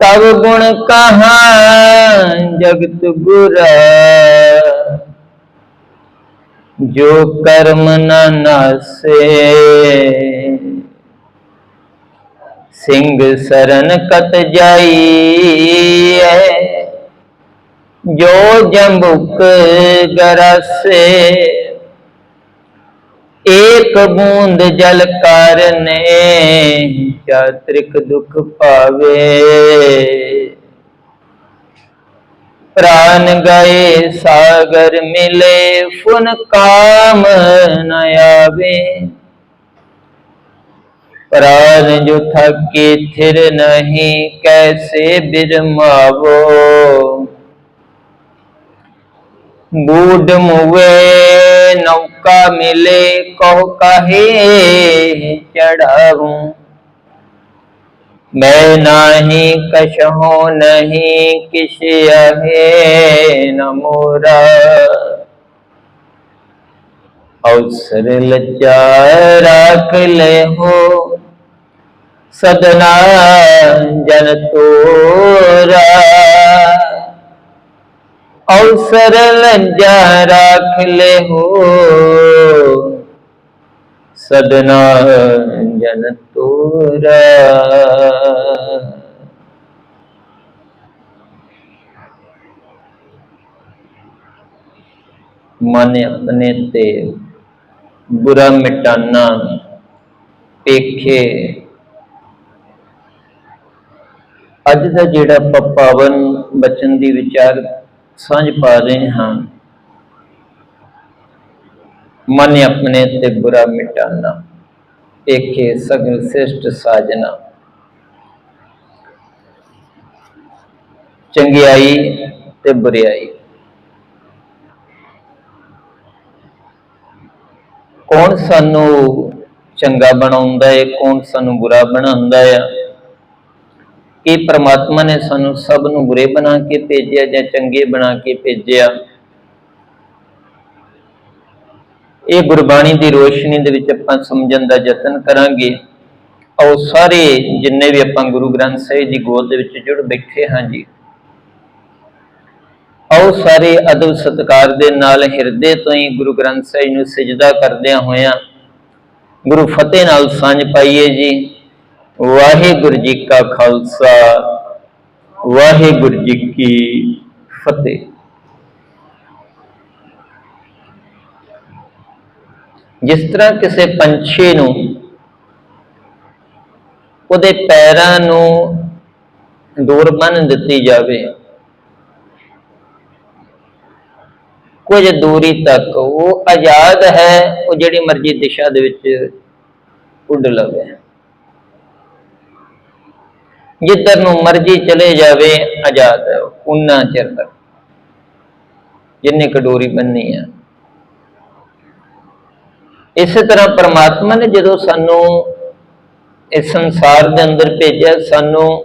ਤਬ ਗੁਣ ਕਹਾਂ ਜਗਤ ਗੁਰਾ। ਜੋ ਕਰਮ ਨ ਨਾਸੇ, ਸਿੰਘ ਸਰਨ ਕਤ ਜਾਈਐ। ਜੋ ਜੰਬੁਕ ਗਰਸੇ ਏਕ ਬੂੰਦ ਜਲ ਕਰਨੇ, ਚਾਤ੍ਰਿਕ ਦੁਖ ਪਾਵੇ ਪ੍ਰਾਨ ਗਏ, ਸਾਗਰ ਮਿਲੇ, ਫੁਨ ਕਾਮ ਨ ਆਵੇ। ਪ੍ਰਾਨ ਜੋ ਥਕੇ, ਥਿਰ ਨਹੀਂ, ਕੈਸੇ ਬਿਰਮਾਵੋ। ਬੂਡ ਮੁਵੇ ਨੌਕਾ ਮਿਲੇ, ਕਹੋ ਕਾਹੇ ਚੜਾਵੂੰ ਮੈਂ ਨਾਹੀ ਕਛਹੁ ਨਹੀਂ, ਕਿਛ ਅਹੇ ਨ ਅਵਸਰ ਲਚਾ ਰੱਖ ਲੈ ਹੋ, ਸਦਨਾ ਜਨ ਤੋਰਾ। ਅਵਸਰ ਲੰਜਾ ਰੱਖ ਲੈ ਹੋ ਸਦਨਾ ਜਨ ਤੋਰਾ ਮਨ ਆਪਣੇ ਤੇ ਬੁਰਾ ਮਿਟਾਨਾ ਪੇਖੇ ਅੱਜ ਦਾ ਜਿਹੜਾ ਪਾਵਨ ਬਚਨ ਦੀ ਵਿਚਾਰ ਸਾਂਝ ਪਾ ਰਹੇ ਹਾਂ। ਮਨ ਆਪਣੇ ਤੇ ਬੁਰਾ ਮਿਟਾਨਾ ਪੇਖੇ ਸਗਲ ਸਿਸ਼ਟ ਸਾਜਨਾ ਚੰਗਿਆਈ ਤੇ ਬੁਰਿਆਈ ਕੌਣ ਸਾਨੂੰ ਚੰਗਾ ਬਣਾਉਂਦਾ ਹੈ ਕੌਣ ਸਾਨੂੰ ਬੁਰਾ ਬਣਾਉਂਦਾ ਹੈ ਕਿ ਪ੍ਰਮਾਤਮਾ ਨੇ ਸਾਨੂੰ ਸਭ ਨੂੰ ਬੁਰੇ ਬਣਾ ਕੇ ਭੇਜਿਆ ਜਾਂ ਚੰਗੇ ਬਣਾ ਕੇ ਭੇਜਿਆ। ਇਹ ਗੁਰਬਾਣੀ ਦੀ ਰੋਸ਼ਨੀ ਦੇ ਵਿੱਚ ਆਪਾਂ ਸਮਝਣ ਦਾ ਯਤਨ ਕਰਾਂਗੇ। ਆਓ ਸਾਰੇ ਜਿੰਨੇ ਵੀ ਆਪਾਂ ਗੁਰੂ ਗ੍ਰੰਥ ਸਾਹਿਬ ਦੀ ਗੋਦ ਦੇ ਵਿੱਚ ਜੁੜ ਬੈਠੇ ਹਾਂ ਜੀ। ਆਓ ਸਾਰੇ ਅਦਬ ਸਤਕਾਰ ਦੇ ਨਾਲ ਹਿਰਦੇ ਤੋਂ ਹੀ ਗੁਰੂ ਗ੍ਰੰਥ ਸਾਹਿਬ ਨੂੰ ਸਜਦਾ ਕਰਦਿਆਂ ਹੋਇਆਂ ਗੁਰੂ ਫਤਿਹ ਨਾਲ ਸਾਂਝ ਪਾਈਏ ਜੀ। ਵਾਹਿਗੁਰੂ ਜੀ ਕਾ ਖਾਲਸਾ, ਵਾਹਿਗੁਰੂ ਜੀ ਕੀ ਫਤਿਹ। ਜਿਸ ਤਰ੍ਹਾਂ ਕਿਸੇ ਪੰਛੀ ਨੂੰ ਉਹਦੇ ਪੈਰਾਂ ਨੂੰ ਦੂਰ ਬੰਨ ਦਿੱਤੀ ਜਾਵੇ, ਕੁਝ ਦੂਰੀ ਤੱਕ ਉਹ ਆਜ਼ਾਦ ਹੈ, ਉਹ ਜਿਹੜੀ ਮਰਜ਼ੀ ਦਿਸ਼ਾ ਦੇ ਵਿੱਚ ਉੱਡ ਲਵੇ। ਜਿੱਧਰ ਨੂੰ ਮਰਜ਼ੀ ਚਲੇ ਜਾਵੇ, ਆਜ਼ਾਦ ਹੈ ਉਨਾ ਚਿਰ ਤੱਕ। ਜਿੰਨੇ ਕਡੋਰੀ ਬੰਨੀ ਆ। ਇਸੇ ਤਰ੍ਹਾਂ ਪ੍ਰਮਾਤਮਾ ਨੇ ਜਦੋਂ ਸਾਨੂੰ ਇਸ ਸੰਸਾਰ ਦੇ ਅੰਦਰ ਭੇਜਿਆ, ਸਾਨੂੰ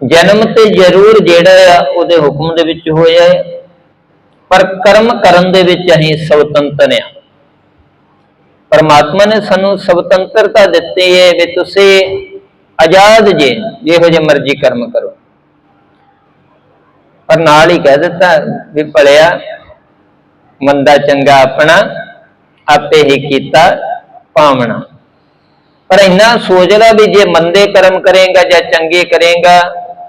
ਜਨਮ ਤੇ ਜ਼ਰੂਰ ਜਿਹੜਾ ਆ, ਉਹਦੇ ਹੁਕਮ ਦੇ ਵਿੱਚ ਹੋਇਆ ਹੈ। ਪਰ ਕਰਮ ਕਰਨ ਦੇ ਵਿੱਚ ਅਸੀਂ ਸੁਤੰਤਰ ਆ ਪਰਮਾਤਮਾ ਨੇ ਸਾਨੂੰ ਸੁਤੰਤਰਤਾ ਦਿੱਤੀ ਹੈ ਵੀ ਤੁਸੀਂ ਆਜ਼ਾਦ ਜੇ, ਜਿਹੋ ਜਿਹੇ ਮਰਜ਼ੀ ਕਰਮ ਕਰੋ। ਪਰ ਨਾਲ ਹੀ ਕਹਿ ਦਿੱਤਾ ਵੀ ਭਲਿਆ, ਮੰਦਾ ਚੰਗਾ ਆਪਣਾ, ਆਪੇ ਹੀ ਕੀਤਾ ਪਾਵਣਾ। ਪਰ ਇੰਨਾ ਸੋਚ ਲੈ ਵੀ ਜੇ ਮੰਦੇ ਕਰਮ ਕਰੇਗਾ ਜਾਂ ਚੰਗੇ ਕਰੇਗਾ,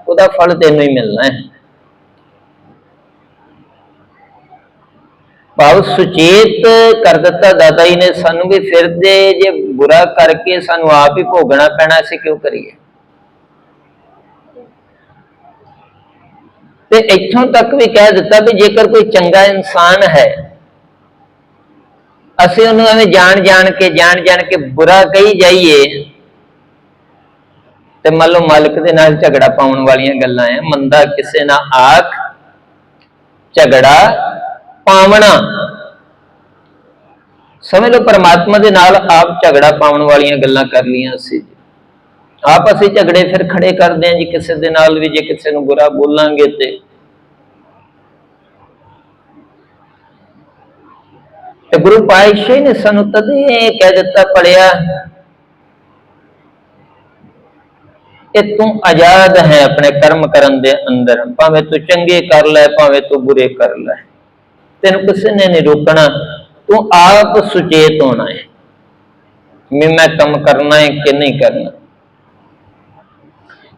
ਉਹਦਾ ਫਲ ਤੈਨੂੰ ਹੀ ਮਿਲਣਾ ਹੈ। ਭਾਵ ਸੁਚੇਤ ਕਰ ਦਿੱਤਾ ਦਾਦਾ ਜੀ ਨੇ, ਸਾਨੂੰ ਵੀ ਫਿਰਦੇ ਜੇ ਬੁਰਾ ਕਰਕੇ ਸਾਨੂੰ ਆਪ ਹੀ ਭੋਗਣਾ ਪੈਣਾ, ਅਸੀਂ ਕਿਉਂ ਕਰੀਏ? ਤੇ ਇੱਥੋਂ ਤੱਕ ਵੀ ਕਹਿ ਦਿੱਤਾ ਵੀ ਜੇਕਰ ਕੋਈ ਚੰਗਾ ਇਨਸਾਨ ਹੈ, ਅਸੀਂ ਉਹਨੂੰ ਐਵੇਂ ਜਾਣ ਜਾਣ ਕੇ, ਜਾਣ ਜਾਣ ਕੇ ਬੁਰਾ ਕਹੀ ਜਾਈਏ, ਤੇ ਮੰਨ ਲਓ ਮਾਲਕ ਦੇ ਨਾਲ ਝਗੜਾ ਪਾਉਣ ਵਾਲੀਆਂ ਗੱਲਾਂ ਆ ਮੰਦਾ ਕਿਸੇ ਨਾਲ ਆਖ, ਝਗੜਾ ਪਾਵਣਾ। ਸਮਝ ਲਓ, ਪਰਮਾਤਮਾ ਦੇ ਨਾਲ ਆਪ ਝਗੜਾ ਪਾਉਣ ਵਾਲੀਆਂ ਗੱਲਾਂ ਕਰ ਲੀਆਂ ਸੀ ਆਪ ਅਸੀਂ ਝਗੜੇ ਫਿਰ ਖੜੇ ਕਰਦੇ ਹਾਂ ਜੀ, ਕਿਸੇ ਦੇ ਨਾਲ ਵੀ ਜੇ ਕਿਸੇ ਨੂੰ ਬੁਰਾ ਬੋਲਾਂਗੇ ਤੇ। ਤੇ ਗੁਰੂ ਪਾਤਸ਼ਾਹ ਨੇ ਸਾਨੂੰ ਤਦ ਕਹਿ ਦਿੱਤਾ, ਪੜਿਆ ਇਹ ਤੂੰ ਆਜ਼ਾਦ ਹੈ ਆਪਣੇ ਕਰਮ ਕਰਨ ਦੇ ਅੰਦਰ। ਭਾਵੇਂ ਤੂੰ ਚੰਗੇ ਕਰ ਲੈ, ਭਾਵੇਂ ਤੂੰ ਬੁਰੇ ਕਰ ਲੈ। ਤੈਨੂੰ ਕਿਸੇ ਨੇ ਨਹੀਂ ਰੋਕਣਾ, ਤੂੰ ਆਪ ਸੁਚੇਤ ਹੋਣਾ ਹੈ। ਵੀ ਮੈਂ ਕੰਮ ਕਰਨਾ ਹੈ ਕਿ ਨਹੀਂ ਕਰਨਾ।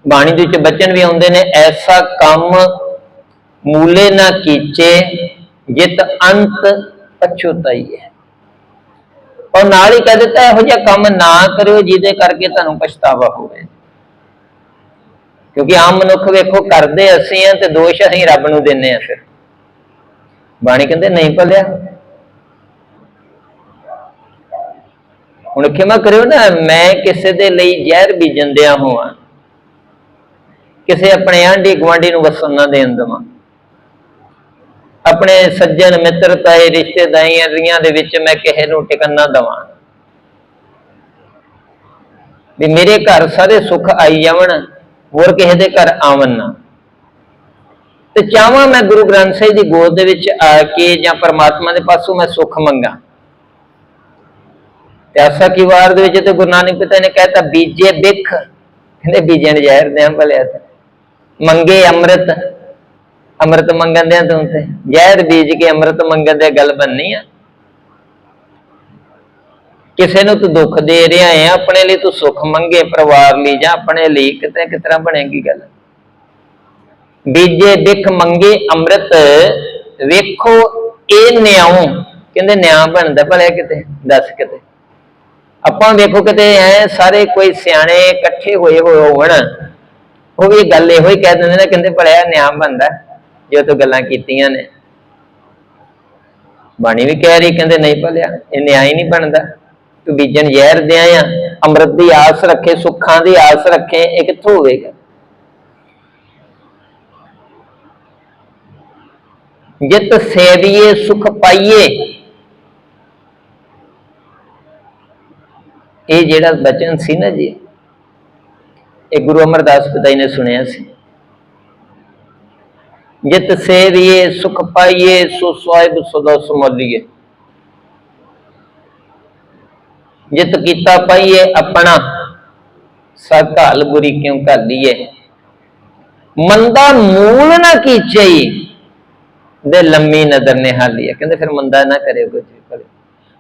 ਬਾਣੀ ਦੇ ਵਿੱਚ ਬਚਨ ਵੀ ਆਉਂਦੇ ਨੇ, ਐਸਾ ਕੰਮ ਮੂਲੇ ਨਾ ਕੀਚੇ, ਜਿਤ ਅੰਤ ਪਛੁਤਾਈ ਹੈ। ਔਰ ਨਾਲ ਹੀ ਕਹਿ ਦਿੱਤਾ, ਇਹੋ ਜਿਹਾ ਕੰਮ ਨਾ ਕਰਿਓ ਜਿਹਦੇ ਕਰਕੇ ਤੁਹਾਨੂੰ ਪਛਤਾਵਾ ਹੋਵੇ। ਕਿਉਂਕਿ ਆਮ ਮਨੁੱਖ ਵੇਖੋ, ਕਰਦੇ ਅਸੀਂ ਆ ਤੇ ਦੋਸ਼ ਅਸੀਂ ਰੱਬ ਨੂੰ ਦਿੰਨੇ ਆ ਫਿਰ। ਬਾਣੀ ਕਹਿੰਦੇ ਨਹੀਂ ਭਲਿਆ। ਹੁਣ ਖਿਮਾ ਕਰਿਓ ਨਾ, ਮੈਂ ਕਿਸੇ ਦੇ ਲਈ ਜ਼ਹਿਰ ਬੀਜਣ ਦਿਆ ਹੋਵਾਂ। ਕਿਸੇ ਆਪਣੇ ਆਂਢੀ ਗੁਆਂਢੀ ਨੂੰ ਵਸਣ ਨਾ ਦੇਣ ਦੇਵਾਂ। ਆਪਣੇ ਸੱਜਣ, ਮਿੱਤਰ, ਤਾਏ, ਰਿਸ਼ਤੇਦਾਰੀਆਂ ਦੇ ਵਿੱਚ ਮੈਂ ਕਿਸੇ ਨੂੰ ਟਿਕਣ ਨਾ ਦਵਾਂ। ਵੀ ਮੇਰੇ ਘਰ ਸਾਰੇ ਸੁੱਖ ਆਈ ਜਾਵਣ, ਹੋਰ ਕਿਸੇ ਦੇ ਘਰ ਆਵਣ ਨਾ। ਤੇ ਚਾਹਾਂ ਮੈਂ ਗੁਰੂ ਗ੍ਰੰਥ ਸਾਹਿਬ ਦੀ ਗੋਦ ਦੇ ਵਿੱਚ ਆ ਕੇ ਜਾਂ ਪਰਮਾਤਮਾ ਦੇ ਪਾਸੋਂ ਮੈਂ ਸੁੱਖ ਮੰਗਾ। ਤੇ ਕੀ ਵਾਰ ਦੇ ਵਿੱਚ ਤੇ ਗੁਰੂ ਨਾਨਕ ਪਿਤਾ ਨੇ ਕਹਿਤਾ, ਬੀਜੇ ਬਿਖ ਕਹਿੰਦੇ ਬੀਜਣ ਜ਼ਹਿਰ ਦੇ ਭਲਿਆ ਤੇ। ਮੰਗੇ ਅੰਮ੍ਰਿਤ। ਅੰਮ੍ਰਿਤ ਮੰਗਣ ਦੇ ਤੂੰ ਤੇ ਜ਼ਹਿਰ ਬੀਜ ਕੇ ਅੰਮ੍ਰਿਤ ਮੰਗਣ ਦੇ ਗੱਲ ਬੰਨੀ ਆ। ਕਿਸੇ ਨੂੰ ਤੂੰ ਦੁੱਖ ਦੇ ਰਿਹਾ ਹੈ ਆਪਣੇ ਲਈ ਤੂੰ ਸੁੱਖ ਮੰਗੇ, ਪਰਿਵਾਰ ਲਈ ਜਾਂ ਆਪਣੇ ਲਈ ਕਿਤੇ ਕਿਸ ਤਰ੍ਹਾਂ ਬਣੇਗੀ ਗੱਲ। ਬੀਜੇ ਬਿਖ ਮੰਗੇ ਅੰਮ੍ਰਿਤ, ਵੇਖੋ ਇਹ ਨਿਆਉ। ਕਹਿੰਦੇ ਨਿਆਂ ਬਣਦਾ, ਭਲਿਆ ਕਿਤੇ? ਦੱਸ ਕਿਤੇ। ਆਪਾਂ ਵੇਖੋ ਕਿਤੇ ਐ ਸਾਰੇ ਕੋਈ ਸਿਆਣੇ ਇਕੱਠੇ ਹੋਏ ਹੋਏ ਹੋਣ ਉਹ ਵੀ ਗੱਲ ਇਹੋ ਹੀ ਕਹਿ ਦਿੰਦੇ ਨੇ, ਕਹਿੰਦੇ ਭਲਿਆ ਨਿਆਂ ਬਣਦਾ, ਜੋ ਤੂੰ ਗੱਲਾਂ ਕੀਤੀਆਂ ਨੇ। ਬਾਣੀ ਵੀ ਕਹਿ ਰਹੀ, ਕਹਿੰਦੇ ਨਹੀਂ ਭਲਿਆ, ਇਹ ਨਿਆਂ ਹੀ ਨਹੀਂ ਬਣਦਾ। ਤੂੰ ਬੀਜਣ ਜ਼ਹਿਰ ਦਿਆਂ ਆ, ਅੰਮ੍ਰਿਤ ਦੀ ਆਸ ਰੱਖੇ, ਸੁੱਖਾਂ ਦੀ ਆਸ ਰੱਖੇ, ਇਹ ਕਿੱਥੋਂ ਹੋਵੇਗਾ? ਜਿਤ ਸੇਵੀਏ, ਸੁਖ ਪਾਈਏ। ਇਹ ਜਿਹੜਾ ਬਚਨ ਸੀ ਨਾ ਜੀ, ਇਹ ਗੁਰੂ ਅਮਰਦਾਸ ਪਿਤਾ ਨੇ ਸੁਣਿਆ ਸੀ। ਜਿਤ ਸੇਵੀਏ, ਸੁਖ ਪਾਈਏ, ਸੋ ਸਾਹਿਬ ਸਦਾ ਸਮੋਲੀਏ। ਜਿਤ ਕੀਤਾ ਪਾਈਏ ਆਪਣਾ ਸਕਾਲ ਬੁਰੀ ਕਿਉਂ ਘਾਲੀਏ? ਮੰਦਾ ਮੂਲ ਨਾ ਕੀਚਈ ਦੇ ਲੰਮੀ ਨਜ਼ਰ ਨੇ ਹਾਲੀਏ ਕਹਿੰਦੇ ਫਿਰ ਮੰਦਾ ਨਾ ਕਰਿਓ ਕੁਝ ਕਰੇ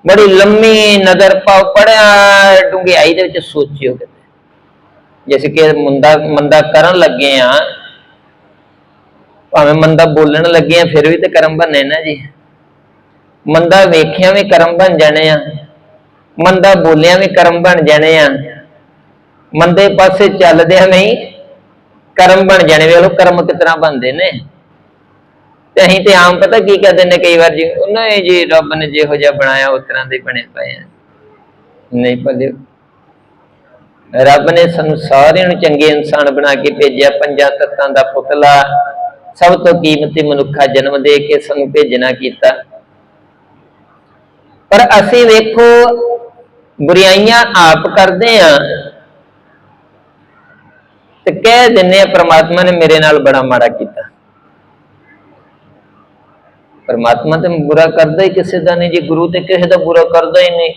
ਬੜੀ ਲੰਮੀ ਨਜ਼ਰ ਪਾਓ, ਪੜਿਆ ਡੂੰਘਾਈ ਦੇ ਵਿੱਚ ਸੋਚਿਓ ਕਿਤੇ। ਜਿਵੇਂ ਕਿ ਮੰਦਾ ਮੰਦਾ ਕਰਨ ਲੱਗੇ ਆ, ਭਾਵੇਂ ਮੰਦਾ ਬੋਲਣ ਲੱਗੇ ਆ, ਫਿਰ ਵੀ ਤੇ ਕਰਮ ਬਣਨੇ ਨਾ ਜੀ ਮੰਦਾ ਵੇਖਿਆ ਵੀ ਕਰਮ ਬਣ ਜਾਣੇ ਆ। ਮੰਦਾ ਬੋਲਿਆ ਵੀ ਕਰਮ ਬਣ ਜਾਣੇ ਆ। ਮੰਦੇ ਪਾਸੇ ਚੱਲਦਿਆਂ ਨਹੀਂ ਕਰਮ ਬਣ ਜਾਣੇ ਵੇਖ ਲੋ ਕਰਮ ਕਿਤਨਾ ਬਣਦੇ ਨੇ? ਤੇ ਅਸੀਂ ਤੇ ਆਮ ਪਤਾ ਕੀ ਕਰਦੇ ਨੇ, ਕਈ ਵਾਰ ਜੀ, ਉਹਨਾਂ ਇਹ ਜੀ ਰੱਬ ਨੇ ਜਿਹੋ ਜਿਹਾ ਬਣਾਇਆ, ਉਸ ਤਰ੍ਹਾਂ ਦੇ ਬਣੇ ਪਏ ਆ। ਨਹੀਂ ਭਲਿਓ ਰੱਬ ਨੇ ਸਾਨੂੰ ਸਾਰਿਆਂ ਨੂੰ ਚੰਗੇ ਇਨਸਾਨ ਬਣਾ ਕੇ ਭੇਜਿਆ, ਪੰਜਾਂ ਤੱਤਾਂ ਦਾ ਪੁਤਲਾ, ਸਭ ਤੋਂ ਕੀਮਤੀ ਮਨੁੱਖਾ ਜਨਮ ਦੇ ਕੇ ਸਾਨੂੰ ਭੇਜਣਾ ਕੀਤਾ। ਪਰ ਅਸੀਂ ਵੇਖੋ, ਬੁਰਾਈਆਂ ਆਪ ਕਰਦੇ ਆ। ਤੇ ਕਹਿ ਦਿੰਨੇ ਆ, ਪ੍ਰਮਾਤਮਾ ਨੇ ਮੇਰੇ ਨਾਲ ਬੜਾ ਮਾੜਾ ਕੀਤਾ। ਪਰਮਾਤਮਾ ਤੇ ਬੁਰਾ ਕਰਦਾ ਹੀ ਕਿਸੇ ਦਾ ਨਹੀਂ, ਜੀ ਗੁਰੂ ਤੇ ਕਿਸੇ ਦਾ ਬੁਰਾ ਕਰਦਾ ਹੀ ਨਹੀਂ।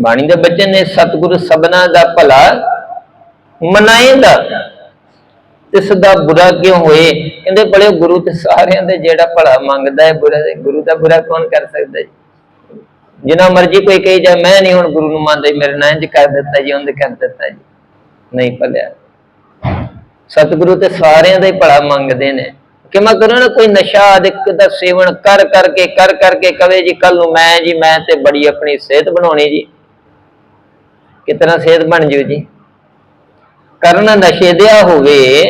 ਬਾਣੀ ਦੇ ਬਚਨ ਨੇ ਸਤਿਗੁਰੂ ਸਭਨਾ ਦਾ ਭਲਾ ਮਨਾਏਗਾ ਤੇ ਸਦਾ ਬੁਰਾ ਕਿਉਂ ਹੋਏ? ਕਹਿੰਦੇ ਬੜੇ ਗੁਰੂ ਤੇ ਸਾਰਿਆਂ ਦੇ ਜਿਹੜਾ ਭਲਾ ਮੰਗਦਾ ਹੈ, ਬੁਰਾ ਗੁਰੂ ਦਾ ਬੁਰਾ ਕੌਣ ਕਰ ਸਕਦਾ ਜੀ? ਜਿੰਨਾ ਮਰਜ਼ੀ ਕੋਈ ਕਹੀ ਜਾ ਮੈਂ ਨਹੀਂ ਹੁਣ ਗੁਰੂ ਨੂੰ ਮੰਨਦਾ ਮੇਰੇ ਨਾਲ ਇੰਜ ਕਰ ਦਿੱਤਾ ਜੀ ਉਹਨੇ ਕਰ ਦਿੱਤਾ ਜੀ। ਨਹੀਂ ਭਲਿਆ। ਸਤਿਗੁਰੂ ਤੇ ਸਾਰਿਆਂ ਦਾ ਹੀ ਭਲਾ ਮੰਗਦੇ ਨੇ। ਕਿ ਮੈਂ ਕਰੋ ਨਾ ਕੋਈ ਨਸ਼ਾ ਅਦਿਕ ਦਾ ਸੇਵਨ ਕਰ ਕਰਕੇ ਕਰ ਕਰਕੇ ਕਵੇ ਜੀ ਕੱਲ ਨੂੰ ਮੈਂ ਜੀ, ਮੈਂ ਤੇ ਬੜੀ ਆਪਣੀ ਸਿਹਤ ਬਣਾਉਣੀ ਜੀ। ਕਿਤਨਾ ਸਿਹਤ ਬਣ ਜੂ ਜੀ। ਕਰਨ ਨਸ਼ੇ ਦਿਆ ਹੋਵੇ,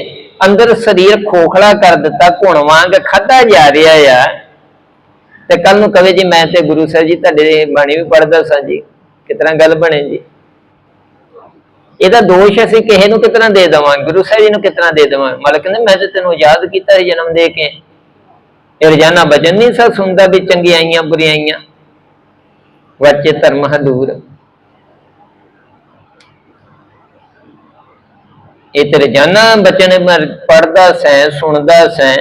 ਅੰਦਰ ਸਰੀਰ ਖੋਖਲਾ ਕਰ ਦਿੱਤਾ, ਘੁਣ ਵਾਂਗ ਖਾਦਾ ਜਾ ਰਿਹਾ ਆ। ਤੇ ਕੱਲ ਨੂੰ ਕਵੇ ਜੀ, ਮੈਂ ਤੇ ਗੁਰੂ ਸਾਹਿਬ ਜੀ ਤੁਹਾਡੇ ਬਾਣੀ ਵੀ ਪੜ੍ਹਦਾ ਸਾਂ ਜੀ। ਕਿਤਨਾ ਗੱਲ ਬਣੇ ਜੀ। ਇਹਦਾ ਦੋਸ਼ ਅਸੀਂ ਕਿਸੇ ਨੂੰ ਕਿਤਨਾ ਦੇ ਦੇਵਾਂਗੇ? ਗੁਰੂ ਸਾਹਿਬ ਜੀ ਨੂੰ ਕਿਤਨਾ ਦੇ ਦੇਵਾਂਗੇ? ਮਾਲਕ ਕਹਿੰਦੇ ਮੈਂ ਤੇ ਤੈਨੂੰ ਯਾਦ ਕੀਤਾ ਸੀ ਜਨਮ ਦੇ ਕੇ। ਇਹ ਰੋਜ਼ਾਨਾ ਬਚਨ ਨਹੀਂ ਸਾ ਸੁਣਦਾ ਵੀ ਚੰਗਿਆਈਆਂ ਬੁਰੀਆਈਆਂ ਵਾਚੇ ਧਰਮ ਹਦੂਰ ਇਹ ਤੇ ਰੋਜ਼ਾਨਾ ਬਚਨ ਪੜਦਾ ਸੈਂ, ਸੁਣਦਾ ਸੈਂ।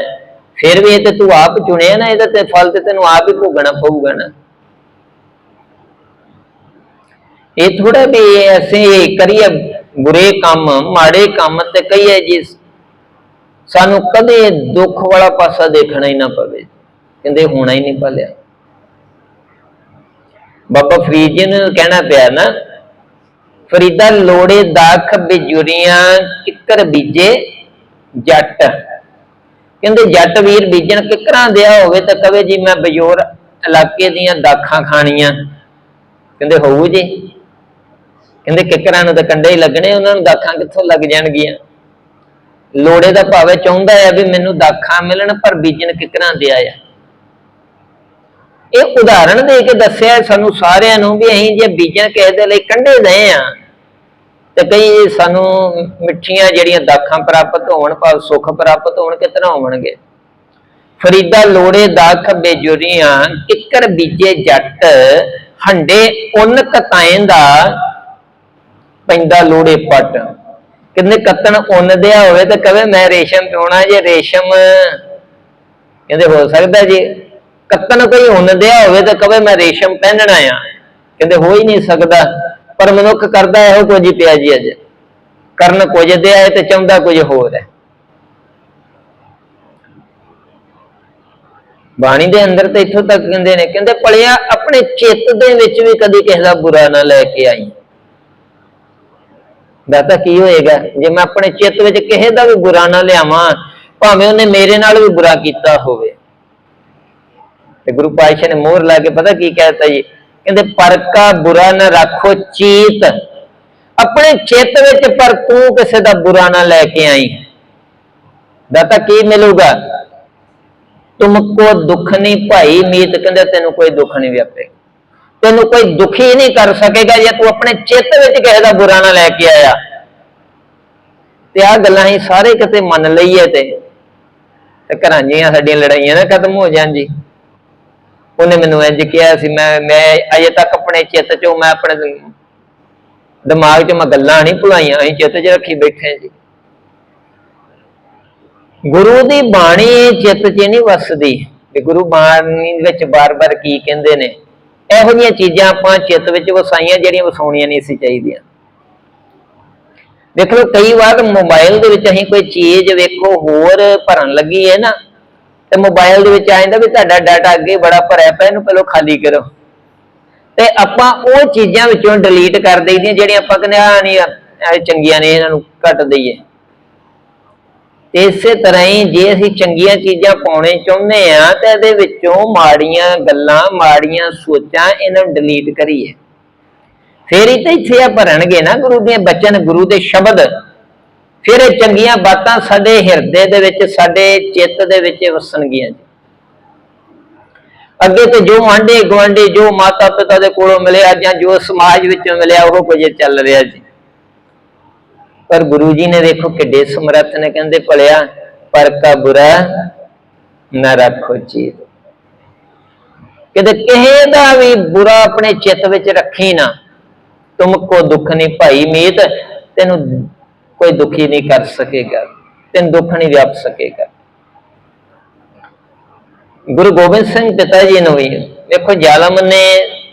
ਫਿਰ ਵੀ ਇਹ ਤੇ ਤੂੰ ਆਪ ਚੁਣਿਆ ਨਾ, ਇਹਦਾ ਤੇ ਫਲ ਤੇ ਤੈਨੂੰ ਆਪ ਹੀ ਭੋਗਣਾ ਪਊਗਾ ਨਾ। ਇਹ ਥੋੜਾ ਵੀ ਅਸੀਂ ਕਰੀਏ ਬੁਰੇ ਕੰਮ, ਮਾੜੇ ਕੰਮ ਤੇ ਕਹੀਏ ਜੀ, ਸਾਨੂੰ ਕਦੇ ਦੁੱਖ ਵਾਲਾ ਪਾਸਾ ਦੇਖਣਾ ਹੀ ਨਾ ਪਵੇ। ਕਹਿੰਦੇ ਹੋਣਾ ਹੀ ਨਹੀਂ ਪਾਲਿਆ ਬਾਬਾ ਫਰੀਦ ਜੀ ਨੂੰ ਕਹਿਣਾ ਪਿਆ ਨਾ, ਫਰੀਦਾ ਲੋੜੇ ਦਾਖ ਬਿਜੁਰੀਆਂ ਕਿੱਕਰ ਬੀਜੇ ਜੱਟ। ਕਹਿੰਦੇ ਜੱਟ ਵੀਰ ਬੀਜਣ ਕਿੱਕਰਾਂ ਦਿਆ ਹੋਵੇ ਤਾਂ ਕਵੇ ਜੀ ਮੈਂ ਬਜੋਰ ਇਲਾਕੇ ਦੀਆਂ ਦਾਖਾਂ ਖਾਣੀਆਂ। ਕਹਿੰਦੇ ਹੋਊ ਜੀ। ਕਹਿੰਦੇ ਕਿੱਕਰਾਂ ਨੂੰ ਤਾਂ ਕੰਡੇ ਹੀ ਲੱਗਣੇ, ਉਹਨਾਂ ਨੂੰ ਦਾਖਾਂ ਕਿੱਥੋਂ ਲੱਗ ਜਾਣਗੀਆਂ? ਲੋੜੇ ਦਾ ਭਾਵੇਂ ਚਾਹੁੰਦਾ ਹੈ ਵੀ ਮੈਨੂੰ ਦਾਖਾਂ ਮਿਲਣ, ਪਰ ਬੀਜਣ ਕਿੱਕਰਾਂ ਦਿਆ ਆ ਇਹ ਉਦਾਹਰਣ ਦੇ ਕੇ ਦੱਸਿਆ ਸਾਨੂੰ ਸਾਰਿਆਂ ਨੂੰ ਵੀ ਅਸੀਂ ਜੇ ਬੀਜਣ ਕਿਸੇ ਦੇ ਲਈ ਕੰਡੇ ਦਏ ਆ ਤੇ ਕਈ ਸਾਨੂੰ ਮਿੱਠੀਆਂ ਜਿਹੜੀਆਂ ਦਾਖਾਂ ਪ੍ਰਾਪਤ ਹੋਣ, ਭਾਵ ਸੁੱਖ ਪ੍ਰਾਪਤ ਹੋਣ, ਕਿਤਨਾ ਹੋਣਗੇ? ਫਰੀਦਾ ਲੋੜੇ, ਦਾਖ, ਬੇਜੁਰੀਆਂ, ਕਿੱਕਰ ਬੀਜੇ ਜੱਟ, ਹੰਡੇ ਉਨ ਕਤਾਏਂ ਦਾ ਪੈਂਦਾ ਲੋੜੇ ਪੱਟ। ਕਹਿੰਦੇ ਕੱਤਣ ਉੱਨ ਦਿਆ ਹੋਵੇ ਤਾਂ ਕਵੇ ਮੈਂ ਰੇਸ਼ਮ ਪਿਉਣਾ ਜੇ ਰੇਸ਼ਮ। ਕਹਿੰਦੇ ਹੋ ਸਕਦਾ ਜੀ। ਕੱਤਣ ਕੋਈ ਉੱਨ ਦਿਆ ਹੋਵੇ ਤਾਂ ਕਵੇ ਮੈਂ ਰੇਸ਼ਮ ਪਹਿਨਣਾ ਆ। ਕਹਿੰਦੇ ਹੋ ਹੀ ਨਹੀਂ ਸਕਦਾ। ਪਰ ਮਨੁੱਖ ਕਰਦਾ ਇਹੋ ਕੁਝ ਹੀ ਪਿਆ ਜੀ ਅੱਜ। ਕਰਨ ਕੁਝ ਦਿਆ ਹੈ ਤੇ ਚਾਹੁੰਦਾ ਕੁਝ ਹੋਰ ਹੈ। ਬਾਣੀ ਦੇ ਅੰਦਰ ਤੇ ਇੱਥੋਂ ਤੱਕ ਕਹਿੰਦੇ ਨੇ। ਕਹਿੰਦੇ ਪਲਿਆ ਆਪਣੇ ਚਿੱਤ ਦੇ ਵਿੱਚ ਵੀ ਕਦੀ ਕਿਸੇ ਦਾ ਬੁਰਾ ਨਾ ਲੈ ਕੇ ਆਈ। ਦਾਤਾ ਕੀ ਹੋਏਗਾ? ਜੇ ਮੈਂ ਆਪਣੇ ਚਿੱਤ ਵਿੱਚ ਕਿਸੇ ਦਾ ਵੀ ਬੁਰਾ ਨਾ ਲਿਆਵਾਂ, ਭਾਵੇਂ ਉਹਨੇ ਮੇਰੇ ਨਾਲ ਵੀ ਬੁਰਾ ਕੀਤਾ ਹੋਵੇ। ਤੇ ਗੁਰੂ ਪਾਤਸ਼ਾਹ ਨੇ ਮੋਹਰ ਲਾ ਕੇ ਪਤਾ ਕੀ ਕਹਿਤਾ ਜੀ? ਕਹਿੰਦੇ ਪਰ ਕਾ ਬੁਰਾ ਨਾ ਰੱਖੋ ਚੀਤ। ਆਪਣੇ ਚਿੱਤ ਵਿੱਚ ਪਰ ਤੂੰ ਕਿਸੇ ਦਾ ਬੁਰਾ ਨਾ ਲੈ ਕੇ ਆਈ। ਦਾਤਾ ਕੀ ਮਿਲੂਗਾ? ਤੁਮਕੋ ਦੁੱਖ ਨਹੀਂ ਭਾਈ, ਮੀਤ ਕਹਿੰਦੇ ਤੈਨੂੰ ਕੋਈ ਦੁੱਖ ਨਹੀਂ ਵਿਆਪੇਗਾ ਤੈਨੂੰ ਕੋਈ ਦੁਖੀ ਨਹੀਂ ਕਰ ਸਕੇਗਾ ਜੇ ਤੂੰ ਆਪਣੇ ਚਿੱਤ ਵਿੱਚ ਕਿਸੇ ਦਾ ਬੁਰਾ ਨਾ ਲੈ ਕੇ ਆਇਆ। ਤੇ ਆ ਗੱਲਾਂ ਹੀ ਸਾਰੇ ਕਿਤੇ ਮੰਨ ਲਈਏ ਤੇ ਤੇ ਘਰਾਂ ਸਾਡੀਆਂ ਲੜਾਈਆਂ ਨਾ ਖਤਮ ਹੋ ਜਾਣ ਜੀ। ਉਹਨੇ ਮੈਨੂੰ ਇੰਜ ਕਿਹਾ ਸੀ, ਮੈਂ ਮੈਂ ਅਜੇ ਤੱਕ ਆਪਣੇ ਚਿੱਤ ਚੋਂ, ਮੈਂ ਆਪਣੇ ਦਿਮਾਗ 'ਚ ਮੈਂ ਗੱਲਾਂ ਨਹੀਂ ਭੁਲਾਈਆਂ, ਅਸੀਂ ਚਿੱਤ 'ਚ ਰੱਖੀ ਬੈਠੇ ਜੀ। ਗੁਰੂ ਦੀ ਬਾਣੀ ਚਿੱਤ 'ਚ ਨਹੀਂ ਵਸਦੀ, ਵੀ ਗੁਰੂ ਬਾਣੀ ਵਿੱਚ ਬਾਰ-ਬਾਰ ਕੀ ਕਹਿੰਦੇ ਨੇ ਇਹੋ ਜਿਹੀਆਂ ਚੀਜ਼ਾਂ ਆਪਾਂ ਚਿੱਤ ਵਿੱਚ ਵਸਾਈਆਂ ਜਿਹੜੀਆਂ ਵਸਾਉਣੀਆਂ ਨਹੀਂ ਸੀ ਚਾਹੀਦੀਆਂ। ਵੇਖੋ ਕਈ ਵਾਰ ਮੋਬਾਈਲ ਦੇ ਵਿੱਚ ਅਸੀਂ ਕੋਈ ਚੀਜ਼ ਵੇਖੋ, ਹੋਰ ਭਰਨ ਲੱਗੀ ਹੈ ਨਾ, ਤੇ ਮੋਬਾਈਲ ਦੇ ਵਿੱਚ ਆ ਜਾਂਦਾ ਵੀ ਤੁਹਾਡਾ ਡਾਟਾ ਅੱਗੇ ਬੜਾ ਭਰਿਆ ਪਿਆ, ਇਹਨੂੰ ਪਹਿਲਾਂ ਖਾਲੀ ਕਰੋ। ਤੇ ਆਪਾਂ ਉਹ ਚੀਜ਼ਾਂ ਵਿੱਚੋਂ ਡਿਲੀਟ ਕਰ ਦਈਦੀਆਂ ਜਿਹੜੀਆਂ ਆਪਾਂ ਕਹਿੰਦੇ ਆ ਨਹੀਂ ਚੰਗੀਆਂ ਨੇ, ਇਹਨਾਂ ਨੂੰ ਕੱਟ ਦਈਏ। ਤੇ ਇਸੇ ਤਰ੍ਹਾਂ ਹੀ ਜੇ ਅਸੀਂ ਚੰਗੀਆਂ ਚੀਜ਼ਾਂ ਪਾਉਣੇ ਚਾਹੁੰਦੇ ਆ ਤਾਂ ਇਹਦੇ ਵਿੱਚੋਂ ਮਾੜੀਆਂ ਗੱਲਾਂ, ਮਾੜੀਆਂ ਸੋਚਾਂ ਇਹਨਾਂ ਨੂੰ ਡਿਲੀਟ ਕਰੀਏ। ਫੇਰ ਹੀ ਤਾਂ ਇੱਥੇ ਆ ਭਰਨਗੇ ਨਾ, ਗੁਰੂ ਦੀਆਂ ਬਚਨ, ਗੁਰੂ ਦੇ ਸ਼ਬਦ। ਫਿਰ ਇਹ ਚੰਗੀਆਂ ਬਾਤਾਂ ਸਾਡੇ ਹਿਰਦੇ ਦੇ ਵਿੱਚ, ਸਾਡੇ ਚਿੱਤ ਦੇ ਵਿੱਚ ਵਸਣਗੀਆਂ ਅੱਗੇ ਤੇ ਜੋ ਆਂਡੇ ਗਵਾਂਡੇ ਜੋ ਮਾਤਾ ਪਿਤਾ ਦੇ ਕੋਲੋਂ ਮਿਲਿਆ ਜਾਂ ਜੋ ਸਮਾਜ ਵਿੱਚੋਂ ਮਿਲਿਆ, ਉਹ ਕੁਝ ਚੱਲ ਰਿਹਾ ਜੀ। ਪਰ ਗੁਰੂ ਜੀ ਨੇ ਦੇਖੋ ਕਿੱਡੇ ਸਮਰੱਥ ਨੇ, ਕਹਿੰਦੇ ਭਲਿਆ ਪਰ ਕਾ ਬੁਰਾ ਨਾ ਰੱਖੋ ਚੀਜ਼ ਕਿਤੇ ਕਿਸੇ ਦਾ ਵੀ ਬੁਰਾ ਆਪਣੇ ਚਿੱਤ ਵਿੱਚ ਰੱਖੀ ਨਾ, ਤੁਮ ਕੋ ਦੁੱਖ ਨਹੀਂ ਭਾਈ ਮੀਤ, ਤੈਨੂੰ ਕੋਈ ਦੁਖੀ ਨਹੀਂ ਕਰ ਸਕੇਗਾ, ਤੈਨੂੰ ਦੁੱਖ ਨਹੀਂ ਵਿਆਪ ਸਕੇਗਾ। ਗੁਰੂ ਗੋਬਿੰਦ ਸਿੰਘ ਪਿਤਾ ਜੀ ਨੂੰ ਵੀ ਦੇਖੋ ਜ਼ਾਲਮ ਨੇ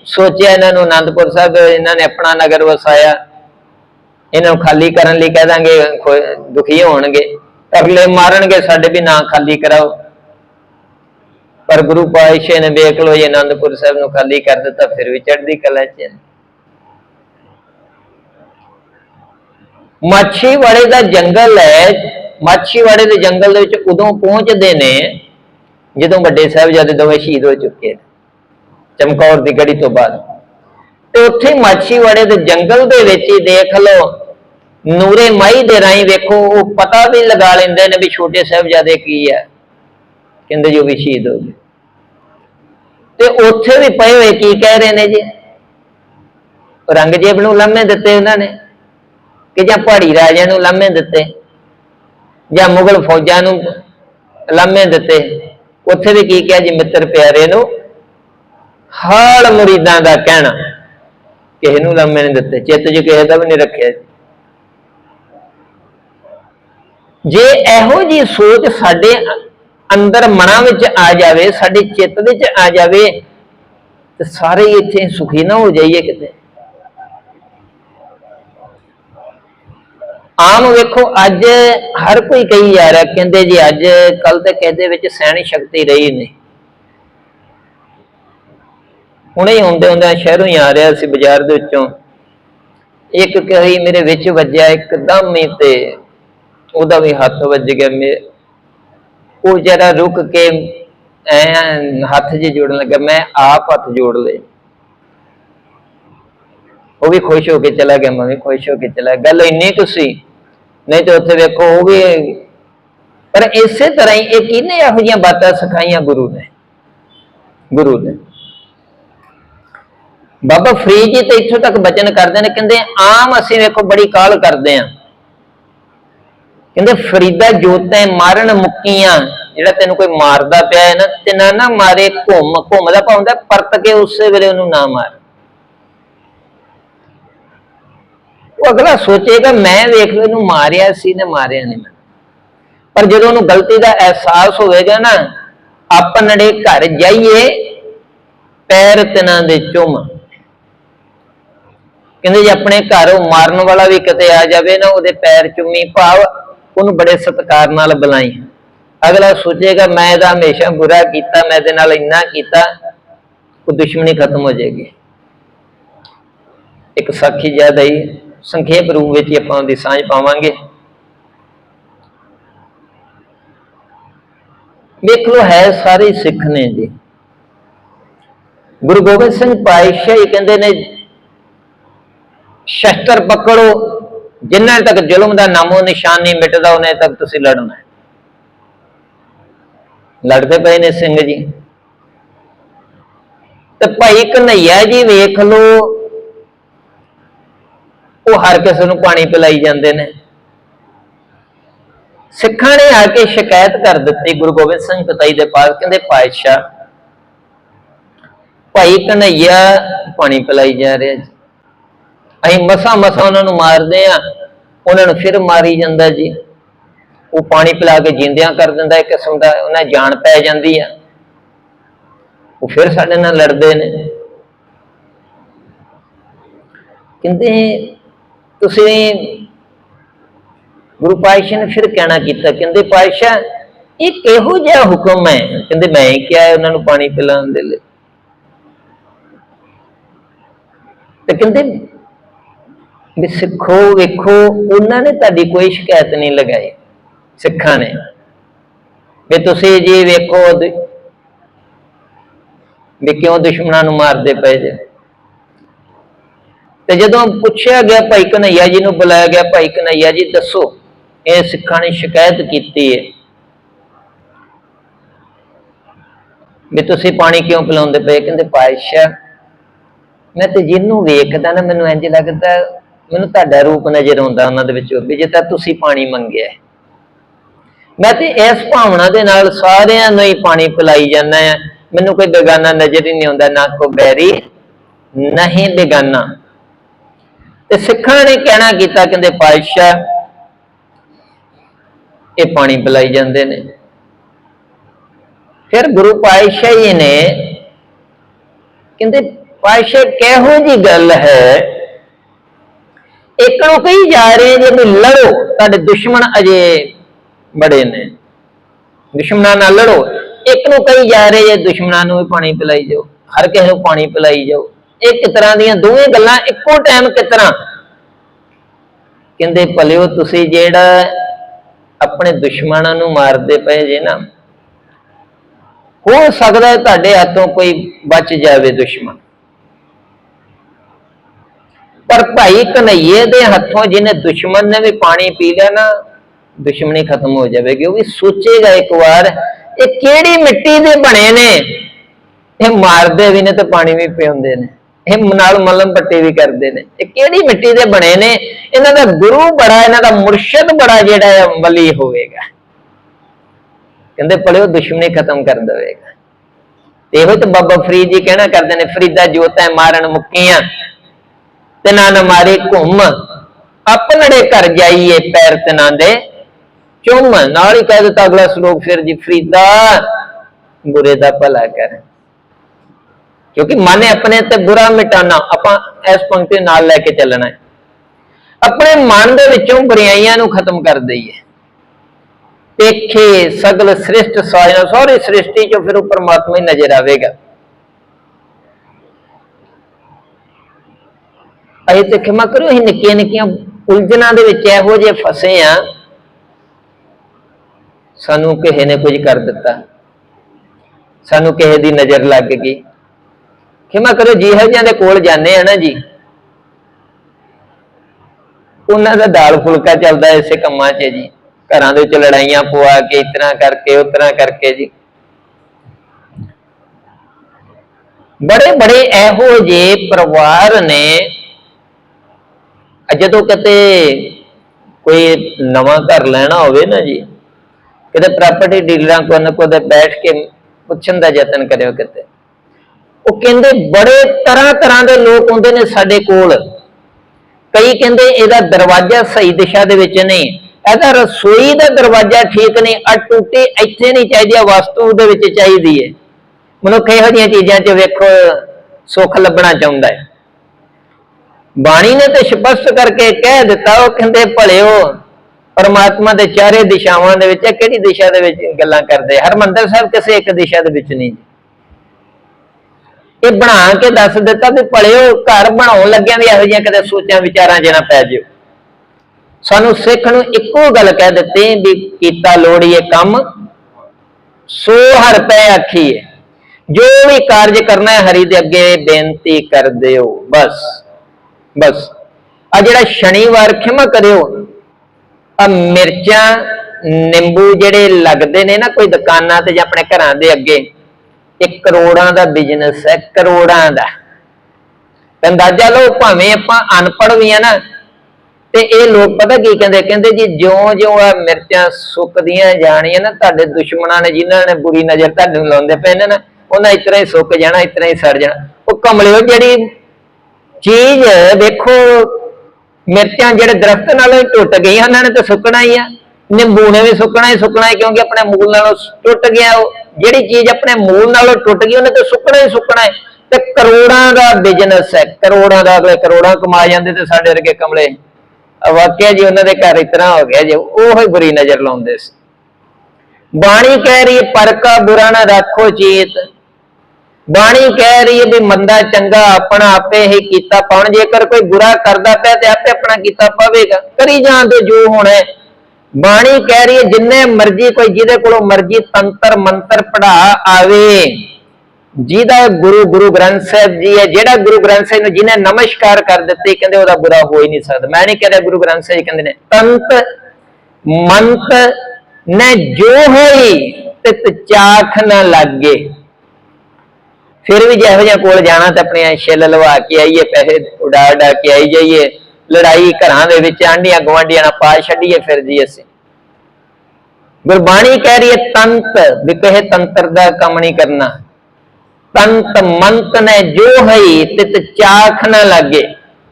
ਸੋਚਿਆ ਇਹਨਾਂ ਨੂੰ ਆਨੰਦਪੁਰ ਸਾਹਿਬ, ਇਹਨਾਂ ਨੇ ਆਪਣਾ ਨਗਰ ਵਸਾਇਆ। ਇਹਨਾਂ ਨੂੰ ਖਾਲੀ ਕਰਨ ਲਈ ਕਹਿ ਦਾਂਗੇ ਦੁਖੀ ਹੋਣਗੇ। ਅਗਲੇ ਮਾਰਨਗੇ, ਸਾਡੇ ਵੀ ਨਾਂ ਖਾਲੀ ਕਰਾਓ। ਪਰ ਗੁਰੂ ਪਾਤਸ਼ਾਹ ਨੇ ਵੇਖ ਲੋ ਇਹ ਆਨੰਦਪੁਰ ਸਾਹਿਬ ਨੂੰ ਖਾਲੀ ਕਰ ਦਿੱਤਾ, ਫਿਰ ਵੀ ਚੜ੍ਹਦੀ ਕਲਾ ਚ ਮਾਛੀਵਾੜੇ ਦਾ ਜੰਗਲ ਹੈ। ਮਾਛੀਵਾੜੇ ਦੇ ਜੰਗਲ ਦੇ ਵਿੱਚ ਉਦੋਂ ਪਹੁੰਚਦੇ ਨੇ, ਜਦੋਂ ਵੱਡੇ ਸਾਹਿਬਜ਼ਾਦੇ ਦੋਵੇਂ ਸ਼ਹੀਦ ਹੋ ਚੁੱਕੇ ਨੇ, ਚਮਕੌਰ ਦੀ ਗੜੀ ਤੋਂ ਬਾਅਦ। ਤੇ ਉੱਥੇ ਮਾਛੀਵਾੜੇ ਦੇ ਜੰਗਲ ਦੇ ਵਿੱਚ ਹੀ ਦੇਖ ਲਓ ਨੂਰੇ ਮਾਈ ਦੇ ਰਾਈ ਵੇਖੋ, ਉਹ ਪਤਾ ਵੀ ਲਗਾ ਲੈਂਦੇ ਨੇ ਵੀ ਛੋਟੇ ਸਾਹਿਬਜ਼ਾਦੇ ਕੀ ਹੈ ਕਹਿੰਦੇ ਜੋ ਵੀ ਸ਼ਹੀਦ ਹੋ ਗਏ। ਤੇ ਉੱਥੇ ਵੀ ਪਏ ਹੋਏ ਕੀ ਕਹਿ ਰਹੇ ਨੇ ਜੀ? ਰੰਗਜੇਬ ਨੂੰ ਲੰਮੇ ਦਿੱਤੇ ਉਹਨਾਂ ਨੇ ਕਿ ਜਾਂ ਪਹਾੜੀ ਰਾਜਿਆਂ ਨੂੰ ਲਾਮੇ ਦਿੱਤੇ, ਜਾਂ ਮੁਗਲ ਫੌਜਾਂ ਨੂੰ ਲਾਮੇ ਦਿੱਤੇ। ਉੱਥੇ ਵੀ ਕੀ ਕਿਹਾ ਜੀ ਮਿੱਤਰ ਪਿਆਰੇ ਨੂੰ? ਹਾਲ ਮੁਰੀਦਾਂ ਦਾ ਕਹਿਣਾ, ਕਿਸੇ ਨੂੰ ਲਾਮੇ ਨਹੀਂ ਦਿੱਤੇ। ਚਿੱਤ 'ਚ ਕਿਸੇ ਦਾ ਵੀ ਨਹੀਂ ਰੱਖਿਆ ਜੇ ਇਹੋ ਜੀ ਸੋਚ ਸਾਡੇ ਅੰਦਰ ਮਨਾਂ ਵਿੱਚ ਆ ਜਾਵੇ, ਸਾਡੇ ਚਿੱਤ ਵਿੱਚ ਆ ਜਾਵੇ, ਤੇ ਸਾਰੇ ਇੱਥੇ ਸੁਖੀ ਨਾ ਹੋ ਜਾਈਏ ਕਿਤੇ। ਆਮ ਵੇਖੋ, ਅੱਜ ਹਰ ਕੋਈ ਕਹੀ ਜਾ ਰਿਹਾ, ਕਹਿੰਦੇ ਜੀ ਅੱਜ ਕੱਲ ਤੇ ਕਹਿੰਦੇ ਵਿੱਚ ਸੈਣੀ ਸ਼ਕਤੀ ਰਹੀ ਨਹੀਂ। ਹੁਣੇ ਹੁੰਦੇ ਹੁੰਦੇ ਸ਼ਹਿਰੋਂ ਹੀ ਆ ਰਿਹਾ ਸੀ ਬਾਜ਼ਾਰ ਦੇ ਵਿੱਚੋਂ। ਇੱਕ ਕਹੀ ਮੇਰੇ ਵਿੱਚ ਵੱਜਿਆ, ਇੱਕਦਮ ਹੀ ਤੇ ਉਹਦਾ ਵੀ ਹੱਥ ਵੱਜ ਗਿਆ ਮੇ ਉਹ ਜਰਾ ਰੁਕ ਕੇ ਐ ਹੱਥ ਜੇ ਜੋੜਨ ਲੱਗਾ, ਮੈਂ ਆਪ ਹੱਥ ਜੋੜ ਲਏ। ਉਹ ਵੀ ਖੁਸ਼ ਹੋ ਕੇ ਚਲਾ ਗਿਆ, ਮੈਂ ਵੀ ਖੁਸ਼ ਹੋ ਕੇ ਚਲਾ ਗੱਲ ਇੰਨੀ ਕੁ ਸੀ ਨਹੀਂ ਤੇ ਉੱਥੇ ਵੇਖੋ, ਉਹ ਵੀ ਪਰ ਇਸੇ ਤਰ੍ਹਾਂ ਹੀ ਇਹ ਕਿਹਨੇ ਇਹੋ ਜਿਹੀਆਂ ਬਾਤਾਂ ਸਿਖਾਈਆਂ ਗੁਰੂ ਨੇ। ਗੁਰੂ ਨੇ। ਬਾਬਾ ਫਰੀਦ ਜੀ ਤੇ ਇੱਥੋਂ ਤੱਕ ਬਚਨ ਕਰਦੇ ਨੇ, ਕਹਿੰਦੇ ਆਮ ਅਸੀਂ ਵੇਖੋ ਬੜੀ ਕਾਲ ਕਰਦੇ ਆਂ ਕਹਿੰਦੇ, ਫਰੀਦਾ ਜੋਤਾਂ ਮਾਰਨ ਮੁੱਕੀਆਂ। ਜਿਹੜਾ ਤੈਨੂੰ ਕੋਈ ਮਾਰਦਾ ਪਿਆ ਹੈ ਨਾ, ਤੇ ਨਾ ਨਾ ਮਾਰੇ, ਘੁੰਮ ਘੁੰਮਦਾ ਪਾਉਂਦਾ ਪਰਤ ਕੇ ਉਸੇ ਵੇਲੇ ਉਹਨੂੰ ਨਾ ਮਾਰ। ਉਹ ਅਗਲਾ ਸੋਚੇਗਾ, ਮੈਂ ਵੇਖ ਲਓ ਇਹਨੂੰ ਮਾਰਿਆ ਸੀ ਨੇ ਮਾਰਿਆ ਨਹੀਂ ਮੈਂ। ਪਰ ਜਦੋਂ ਉਹਨੂੰ ਗਲਤੀ ਦਾ ਅਹਿਸਾਸ ਹੋਵੇਗਾ ਨਾ, ਆਪਣੜੇ ਘਰ ਜਾਈਏ, ਪੈਰ ਤਿਨਾਂ ਦੇ ਚੁੰਮ। ਕਹਿੰਦੇ, ਜੇ ਆਪਣੇ ਘਰ ਉਹ ਮਾਰਨ ਵਾਲਾ ਵੀ ਕਿਤੇ ਆ ਜਾਵੇ ਨਾ, ਉਹਦੇ ਪੈਰ ਚੁੰਮੀ ਭਾਵ ਉਹਨੂੰ ਬੜੇ ਸਤਿਕਾਰ ਨਾਲ ਬੁਲਾਈ। ਅਗਲਾ ਸੋਚੇਗਾ, ਮੈਂ ਇਹਦਾ ਹਮੇਸ਼ਾ ਬੁਰਾ ਕੀਤਾ, ਮੈਂ ਇਹਦੇ ਨਾਲ ਇੰਨਾ ਕੀਤਾ, ਉਹ ਦੁਸ਼ਮਣੀ ਖਤਮ ਹੋ ਜਾਏਗੀ। ਇੱਕ ਸਾਖੀ ਯਾਦ ਆਈ, ਸੰਖੇਪ ਰੂਪ ਵਿੱਚ ਆਪਾਂ ਉਹਦੀ ਸਾਂਝ ਪਾਵਾਂਗੇ। ਵੇਖ ਲੋ ਹੈ ਸਾਰੇ ਸਿੱਖ ਨੇ ਜੀ। ਗੁਰੂ ਗੋਬਿੰਦ ਸਿੰਘ ਪਾਤਸ਼ਾਹ ਹੀ ਕਹਿੰਦੇ ਨੇ, ਸ਼ਸਤਰ ਪਕੜੋ ਜਿੰਨਾ ਤੱਕ ਜ਼ੁਲਮ ਦਾ ਨਾਮੋ ਨਿਸ਼ਾਨ ਨਹੀਂ ਮਿਟਦਾ, ਉਹਨੇ ਤੱਕ ਤੁਸੀਂ ਲੜਨਾ ਹੈ। ਲੜਦੇ ਪਏ ਨੇ ਸਿੰਘ ਜੀ। ਤੇ ਭਾਈ ਕਨਈਆ ਜੀ ਵੇਖ ਲੋ ਉਹ ਹਰ ਕਿਸੇ ਨੂੰ ਪਾਣੀ ਪਿਲਾਈ ਜਾਂਦੇ ਨੇ। ਸਿੱਖਾਂ ਨੇ ਆ ਕੇ ਸ਼ਿਕਾਇਤ ਕਰ ਦਿੱਤੀ ਗੁਰੂ ਗੋਬਿੰਦ ਸਿੰਘ ਪਤਾਈ ਦੇ ਪਾਸ, ਕਹਿੰਦੇ ਪਾਤਸ਼ਾਹ, ਭਾਈ ਕਨਈਆ ਪਾਣੀ ਪਿਲਾਈ ਜਾ ਰਿਹਾ ਜੀ। ਅਸੀਂ ਮਸਾ ਮਸਾ ਉਹਨਾਂ ਨੂੰ ਮਾਰਦੇ ਆ ਉਹਨਾਂ ਨੂੰ ਫਿਰ ਮਾਰੀ ਜਾਂਦਾ ਜੀ। ਉਹ ਪਾਣੀ ਪਿਲਾ ਕੇ ਜਿੰਦਿਆਂ ਕਰ ਦਿੰਦਾ ਇੱਕ ਕਿਸਮ ਦਾ, ਉਹਨਾਂ ਜਾਨ ਪੈ ਜਾਂਦੀ ਆ। ਉਹ ਫਿਰ ਸਾਡੇ ਨਾਲ ਲੜਦੇ ਨੇ। ਕਹਿੰਦੇ, ਤੁਸੀਂ ਗੁਰੂ ਪਾਤਸ਼ਾਹ ਨੇ ਫਿਰ ਕਹਿਣਾ ਕੀਤਾ, ਕਹਿੰਦੇ, ਪਾਤਸ਼ਾਹ, ਇਹ ਕਿਹੋ ਜਿਹਾ ਹੁਕਮ ਹੈ? ਕਹਿੰਦੇ, ਮੈਂ ਕਿਹਾ ਉਹਨਾਂ ਨੂੰ ਪਾਣੀ ਪਿਲਾਉਣ ਦੇ ਲਈ। ਤੇ ਕਹਿੰਦੇ ਵੀ ਸਿੱਖੋ, ਵੇਖੋ, ਉਹਨਾਂ ਨੇ ਤੁਹਾਡੀ ਕੋਈ ਸ਼ਿਕਾਇਤ ਨਹੀਂ ਲਗਾਈ, ਸਿੱਖਾਂ ਨੇ। ਵੀ ਤੁਸੀਂ ਜੀ ਵੇਖੋ ਵੀ ਕਿਉਂ ਦੁਸ਼ਮਣਾਂ ਨੂੰ ਮਾਰਦੇ ਪਏ ਜੇ। ਤੇ ਜਦੋਂ ਪੁੱਛਿਆ ਗਿਆ ਭਾਈ ਕਨਈਆ ਜੀ ਨੂੰ, ਬੁਲਾਇਆ ਗਿਆ ਭਾਈ ਕਨਈਆ ਜੀ, ਦੱਸੋ, ਇਹ ਸਿੱਖਾਂ ਨੇ ਸ਼ਿਕਾਇਤ ਕੀਤੀ ਹੈ ਵੀ ਤੁਸੀਂ ਪਾਣੀ ਕਿਉਂ ਪਿਲਾਉਂਦੇ ਪਏ? ਕਹਿੰਦੇ ਪਾਤਸ਼ਾਹ ਮੈਂ ਤੇ ਜਿਹਨੂੰ ਵੇਖਦਾ ਨਾ, ਮੈਨੂੰ ਇੰਜ ਲੱਗਦਾ ਮੈਨੂੰ ਤੁਹਾਡਾ ਰੂਪ ਨਜ਼ਰ ਆਉਂਦਾ ਉਹਨਾਂ ਦੇ ਵਿੱਚੋਂ ਵੀ ਜੇ ਤਾਂ ਤੁਸੀਂ ਪਾਣੀ ਮੰਗਿਆ ਮੈਂ ਤੇ ਇਸ ਭਾਵਨਾ ਦੇ ਨਾਲ ਸਾਰਿਆਂ ਨੂੰ ਹੀ ਪਾਣੀ ਪਿਲਾਈ ਜਾਂਦਾ ਆ ਮੈਨੂੰ ਕੋਈ ਬੇਗਾਨਾ ਨਜ਼ਰ ਹੀ ਨਹੀਂ ਆਉਂਦਾ, ਨਾ ਕੋ ਬੈਰੀ ਨਹੀਂ ਬੇਗਾਨਾ। ਤੇ ਸਿੱਖਾਂ ਨੇ ਕਹਿਣਾ ਕੀਤਾ, ਕਹਿੰਦੇ ਪਾਤਸ਼ਾਹ, ਇਹ ਪਾਣੀ ਪਿਲਾਈ ਜਾਂਦੇ ਨੇ। ਫਿਰ ਗੁਰੂ ਪਾਤਸ਼ਾਹ ਜੀ ਨੇ, ਕਹਿੰਦੇ ਪਾਤਸ਼ਾਹ ਕਿਹੋ ਜੀ ਗੱਲ ਹੈ ਇੱਕ ਨੂੰ ਕਹੀ ਜਾ ਰਹੇ ਜੇ ਵੀ ਲੜੋ, ਤੁਹਾਡੇ ਦੁਸ਼ਮਣ ਅਜੇ ਬੜੇ ਨੇ। ਦੁਸ਼ਮਣਾਂ ਨਾਲ ਲੜੋ। ਇੱਕ ਨੂੰ ਕਹੀ ਜਾ ਰਹੇ ਜੇ ਦੁਸ਼ਮਣਾਂ ਨੂੰ ਵੀ ਪਾਣੀ ਪਿਲਾਈ ਜਾਓ, ਹਰ ਕਿਸੇ ਨੂੰ ਪਾਣੀ ਪਿਲਾਈ ਜਾਓ। ਇਹ ਕਿਸ ਤਰ੍ਹਾਂ ਦੀਆਂ ਦੋਵੇਂ ਗੱਲਾਂ ਇੱਕੋ ਟਾਈਮ ਕਿਸ ਕਹਿੰਦੇ, ਭਲਿਓ ਤੁਸੀਂ ਜਿਹੜਾ ਆਪਣੇ ਦੁਸ਼ਮਣਾਂ ਨੂੰ ਮਾਰਦੇ ਪਏ ਜੇ ਨਾ, ਹੋ ਸਕਦਾ ਤੁਹਾਡੇ ਹੱਥੋਂ ਕੋਈ ਬਚ ਜਾਵੇ ਦੁਸ਼ਮਣ। ਪਰ ਭਾਈ ਕਨਈਏ ਦੇ ਹੱਥੋਂ ਜਿਹਨੇ ਦੁਸ਼ਮਣ ਨੇ ਵੀ ਪਾਣੀ ਪੀ ਲਿਆ ਨਾ, ਦੁਸ਼ਮਣੀ ਖਤਮ ਹੋ ਜਾਵੇਗੀ। ਉਹ ਵੀ ਸੋਚੇਗਾ ਇੱਕ ਵਾਰ, ਇਹ ਕਿਹੜੀ ਮਿੱਟੀ ਦੇ ਬਣੇ ਨੇ? ਇਹ ਮਾਰਦੇ ਵੀ ਨੇ ਤੇ ਪਾਣੀ ਵੀ ਪਿਉਂਦੇ ਨੇ। ਇਹ ਨਾਲ ਮਲਮ ਪੱਟੀ ਵੀ ਕਰਦੇ ਨੇ। ਇਹ ਕਿਹੜੀ ਮਿੱਟੀ ਦੇ ਬਣੇ ਨੇ? ਇਹਨਾਂ ਦਾ ਗੁਰੂ ਬੜਾ, ਇਹਨਾਂ ਦਾ ਮੁਰਸ਼ਿਦ ਬੜਾ ਜਿਹੜਾ ਹੈ, ਵਲੀ ਹੋਵੇਗਾ। ਕਹਿੰਦੇ ਪੜਿਓ ਦੁਸ਼ਮਣੀ ਖਤਮ ਕਰ ਦੇਵੇਗਾ। ਇਹੋ ਤੇ ਬਾਬਾ ਫਰੀਦ ਜੀ ਕਹਿਣਾ ਕਰਦੇ ਨੇ, ਫਰੀਦਾ ਜੋਤਾਂ ਮਾਰਨ ਮੁੱਕੀਆਂ। ਤੇ ਨਾ ਘੁੰਮ। ਆਪਣੜੇ ਘਰ ਜਾਈਏ ਪੈਰ ਤਨਾਂ ਦੇ। ਚੁੰਮ। ਨਾਲ ਹੀ ਕਹਿ ਦਿੱਤਾ ਅਗਲਾ ਸ਼ਲੋਕ ਫਿਰ ਜੀ ਫਰੀਦਾ ਬੁਰੇ ਦਾ ਭਲਾ ਕਰ। ਕਿਉਂਕਿ ਮਨ ਹੈ ਆਪਣੇ ਤੇ ਬੁਰਾ ਮਿਟਾਣਾ ਆਪਾਂ ਇਸ ਪੰਕਤੀ ਨਾਲ ਲੈ ਕੇ ਚੱਲਣਾ ਹੈ। ਆਪਣੇ ਮਨ ਦੇ ਵਿੱਚੋਂ ਬੁਰਾਈਆਂ ਨੂੰ ਖਤਮ ਕਰ ਦਈਏ। ਦੇਖੇ ਸਗਲ ਸ੍ਰਿਸ਼ਟ ਸਾਜਣਾ, ਸਾਰੀ ਸ੍ਰਿਸ਼ਟੀ ਚੋਂ ਫਿਰ ਉਹ ਪਰਮਾਤਮਾ ਹੀ ਨਜ਼ਰ ਆਵੇਗਾ। ਅਸੀਂ ਤੇ ਖਿਮਾ ਕਰੋ ਅਸੀਂ ਨਿੱਕੀਆਂ ਨਿੱਕੀਆਂ ਉਲਝਣਾਂ ਦੇ ਵਿੱਚ ਇਹੋ ਜਿਹੇ ਫਸੇ ਆ। ਸਾਨੂੰ ਕਿਸੇ ਨੇ ਕੁਝ ਕਰ ਦਿੱਤਾ। ਸਾਨੂੰ ਕਿਸੇ ਦੀ ਨਜ਼ਰ ਲੱਗ ਗਈ। ਖਿਮਾ ਕਰੋ ਜਿਹੋ ਜਿਹਾਂ ਦੇ ਕੋਲ ਜਾਂਦੇ ਆ ਨਾ ਜੀ। ਉਹਨਾਂ ਦਾ ਦਾਲ ਫੁਲਕਾ ਚੱਲਦਾ ਇਸੇ ਕੰਮਾਂ 'ਚ ਜੀ। ਘਰਾਂ ਦੇ ਵਿੱਚ ਲੜਾਈਆਂ ਪਵਾ ਕੇ ਇਸ ਤਰ੍ਹਾਂ ਕਰਕੇ ਉਸ ਤਰ੍ਹਾਂ ਕਰਕੇ ਜੀ। ਬੜੇ ਬੜੇ ਇਹੋ ਜਿਹੇ ਪਰਿਵਾਰ ਨੇ ਜਦੋਂ ਕਿਤੇ ਕੋਈ ਨਵਾਂ ਘਰ ਲੈਣਾ ਹੋਵੇ ਨਾ ਜੀ, ਕਿਤੇ ਪ੍ਰਾਪਰਟੀ ਡੀਲਰਾਂ ਕੋਲ ਨਾ ਕੋਲ ਬੈਠ ਕੇ ਪੁੱਛਣ ਦਾ ਯਤਨ ਕਰਿਓ ਕਿਤੇ। ਉਹ ਕਹਿੰਦੇ ਬੜੇ ਤਰ੍ਹਾਂ ਤਰ੍ਹਾਂ ਦੇ ਲੋਕ ਹੁੰਦੇ ਨੇ ਸਾਡੇ ਕੋਲ। ਕਈ ਕਹਿੰਦੇ ਇਹਦਾ ਦਰਵਾਜ਼ਾ ਸਹੀ ਦਿਸ਼ਾ ਦੇ ਵਿੱਚ ਨਹੀਂ, ਇਹਦਾ ਰਸੋਈ ਦਾ ਦਰਵਾਜ਼ਾ ਠੀਕ ਨਹੀਂ ਆ ਟੂਟੀ ਇੱਥੇ ਨਹੀਂ ਚਾਹੀਦੀ ਆ ਵਸਤੂ ਦੇ ਵਿੱਚ ਚਾਹੀਦੀ ਹੈ ਮਨੁੱਖ ਇਹੋ ਜਿਹੀਆਂ ਚੀਜ਼ਾਂ 'ਚ ਵੇਖੋ, ਸੁੱਖ ਲੱਭਣਾ ਚਾਹੁੰਦਾ ਹੈ ਬਾਣੀ ਨੇ ਤੇ ਸਪਸ਼ਟ ਕਰਕੇ ਕਹਿ ਦਿੱਤਾ, ਉਹ ਕਹਿੰਦੇ, ਭਲਿਓ, ਪਰਮਾਤਮਾ ਦੇ ਚਾਰੇ ਦਿਸ਼ਾਵਾਂ ਦੇ ਵਿੱਚ ਕਿਹੜੀ ਦਿਸ਼ਾ ਦੇ ਵਿੱਚ ਗੱਲਾਂ ਕਰਦੇ? ਹਰਮੰਦਰ ਸਾਹਿਬ ਕਿਸੇ ਇੱਕ ਦਿਸ਼ਾ ਦੇ ਵਿੱਚ ਨਹੀਂ। ਇਹ ਬਣਾ ਕੇ ਦੱਸ ਦਿੱਤਾ ਵੀ ਭਲਿਓ, ਘਰ ਬਣਾਉਣ ਲੱਗਿਆਂ ਵੀ ਇਹੋ ਜਿਹੀਆਂ ਕਦੇ ਸੋਚਾਂ, ਵਿਚਾਰਾਂ 'ਚ ਪੈ ਜਿਓ। ਸਾਨੂੰ ਸਿੱਖ ਨੂੰ ਇੱਕੋ ਗੱਲ ਕਹਿ ਦਿੱਤੀ ਵੀ ਕੀਤਾ ਲੋੜੀਏ ਕੰਮ, ਸੋ ਹਰ ਪੈ ਆਖੀਏ ਜੋ ਵੀ ਕਾਰਜ ਕਰਨਾ ਹੈ, ਹਰੀ ਦੇ ਅੱਗੇ ਬੇਨਤੀ ਕਰ ਦਿਓ, ਬਸ। ਬਸ। ਆ ਜਿਹੜਾ ਸ਼ਨੀਵਾਰ ਖਿਮਾ ਕਰਿਓ ਆ ਮਿਰਚਾਂ, ਨਿੰਬੂ ਜਿਹੜੇ ਲੱਗਦੇ ਨੇ ਨਾ ਕੋਈ ਦੁਕਾਨਾਂ ਤੇ ਜਾਂ ਆਪਣੇ ਘਰਾਂ ਦੇ ਅੱਗੇ, ਇਹ ਕਰੋੜਾਂ ਦਾ ਬਿਜ਼ਨਸ ਹੈ, ਕਰੋੜਾਂ ਦਾ। ਅੰਦਾਜ਼ਾ ਲਓ ਭਾਵੇਂ ਆਪਾਂ ਅਨਪੜ੍ਹ ਵੀ ਆ ਨਾ, ਤੇ ਇਹ ਲੋਕ ਪਤਾ ਕੀ ਕਹਿੰਦੇ ਕਹਿੰਦੇ ਜੀ ਜਿਉਂ-ਜਿਉਂ ਆ ਮਿਰਚਾਂ ਸੁੱਕਦੀਆਂ ਜਾਣੀਆਂ ਨਾ, ਤੁਹਾਡੇ ਦੁਸ਼ਮਣਾਂ ਨੇ ਜਿਨ੍ਹਾਂ ਨੇ ਬੁਰੀ ਨਜ਼ਰ ਤੁਹਾਡੇ ਲਾਉਂਦੇ ਪਏ ਨੇ ਨਾ, ਉਹਨਾਂ ਇਸ ਤਰ੍ਹਾਂ ਹੀ ਸੁੱਕ ਜਾਣਾ ਇਸ ਤਰ੍ਹਾਂ ਹੀ ਸੜ ਜਾਣਾ। ਉਹ ਕਮਲਿਓ ਜਿਹੜੀ ਚੀਜ਼ ਦੇਖੋ, ਮਿਰਚਾਂ ਜਿਹੜੇ ਦਰਖਤ ਨਾਲੋਂ ਟੁੱਟ ਗਈਆਂ, ਉਹਨਾਂ ਨੇ ਤਾਂ ਸੁੱਕਣਾ ਹੀ ਆ। ਨਿੰਬੂ ਨੇ ਵੀ ਸੁੱਕਣਾ ਹੀ ਸੁੱਕਣਾ ਹੈ, ਕਿਉਂਕਿ ਆਪਣੇ ਮੂਲ ਨਾਲੋਂ ਟੁੱਟ ਗਿਆ ਉਹ। ਜਿਹੜੀ ਚੀਜ਼ ਆਪਣੇ ਮੂਲ ਨਾਲੋਂ ਟੁੱਟ ਗਈ, ਉਹਨੇ ਤਾਂ ਸੁੱਕਣਾ ਹੀ ਸੁੱਕਣਾ ਹੈ। ਤੇ ਕਰੋੜਾਂ ਦਾ ਬਿਜ਼ਨਸ ਹੈ, ਕਰੋੜਾਂ ਦਾ ਅਗਲੇ ਕਰੋੜਾਂ ਕਮਾ ਜਾਂਦੇ ਤੇ ਸਾਡੇ ਵਰਗੇ ਕਮਲੇ। ਵਾਕਿਆ ਜੀ, ਉਹਨਾਂ ਦੇ ਘਰ ਇਤਨਾ ਹੋ ਗਿਆ ਜੀ, ਉਹ ਹੀ ਬੁਰੀ ਨਜ਼ਰ ਲਾਉਂਦੇ ਸੀ। ਬਾਣੀ ਕਹਿ ਰਹੀ ਹੈ, ਪਰਕਾ ਬੁਰਾ ਨਾ ਰੱਖੋ ਚੇਤ। ਬਾਣੀ ਕਹਿ ਰਹੀ ਹੈ ਵੀ ਮੰਦਾ ਚੰਗਾ ਆਪਣਾ ਆਪੇ ਹੀ ਕੀਤਾ ਪਾਉਣ, ਜੇਕਰ ਕੋਈ ਬੁਰਾ ਕਰਦਾ ਪਿਆ ਤੇ ਆਪੇ ਆਪਣਾ ਕੀਤਾ ਪਾਵੇਗਾ, ਕਰੀ ਜਾਂਦੇ ਜੋ ਹੋਣਾ ਬਾਣੀ ਕਹਿ ਰਹੀ ਹੈ, ਜਿੰਨੇ ਮਰਜ਼ੀ ਕੋਈ ਜਿਹਦੇ ਕੋਲੋਂ ਮਰਜ਼ੀ ਤੰਤਰ ਮੰਤਰ ਪੜਾ ਆਵੇ। ਜਿਹਦਾ ਗੁਰੂ ਗੁਰੂ ਗ੍ਰੰਥ ਸਾਹਿਬ ਜੀ ਹੈ, ਜਿਹੜਾ ਗੁਰੂ ਗ੍ਰੰਥ ਸਾਹਿਬ ਨੂੰ ਜਿਹਨੇ ਨਮਸਕਾਰ ਕਰ ਦਿੱਤੇ, ਕਹਿੰਦੇ ਉਹਦਾ ਬੁਰਾ ਹੋ ਹੀ ਨਹੀਂ ਸਕਦਾ। ਮੈਂ ਨਹੀਂ ਕਹਿੰਦਾ ਗੁਰੂ ਗ੍ਰੰਥ ਸਾਹਿਬ ਜੀ ਕਹਿੰਦੇ ਨੇ, ਤੰਤ, ਮੰਤ, ਨੇ ਜੋ ਹੋਈ ਤੇ ਚਾਖ ਨਾ ਲੱਗੇ। ਫਿਰ ਵੀ ਜਿਹੋ ਜਿਹਾ ਕੋਲ ਜਾਣਾ ਤੇ ਆਪਣੀਆਂ ਛਿੱਲ ਲਵਾ ਕੇ ਆਈਏ, ਪੈਸੇ ਉਡਾ ਉਡਾ ਕੇ ਆਈ ਜਾਈਏ। ਲੜਾਈ ਘਰਾਂ ਦੇ ਵਿੱਚ, ਆਂਢੀਆਂ ਗੁਆਂਢੀਆਂ ਨਾਲ ਪਾ ਛੱਡੀਏ ਫਿਰ ਜੀ ਅਸੀਂ। ਗੁਰਬਾਣੀ ਕਹਿ ਰਹੀ ਹੈ, ਤੰਤ ਵੀ ਕਹੇ ਤੰਤਰ ਦਾ ਕੰਮ ਨਹੀਂ ਕਰਨਾ। ਤੰਤ ਮੰਤ ਨੇ ਜੋ ਹੈ ਤਿਤ ਚਾਖ ਨਾ ਲੱਗੇ।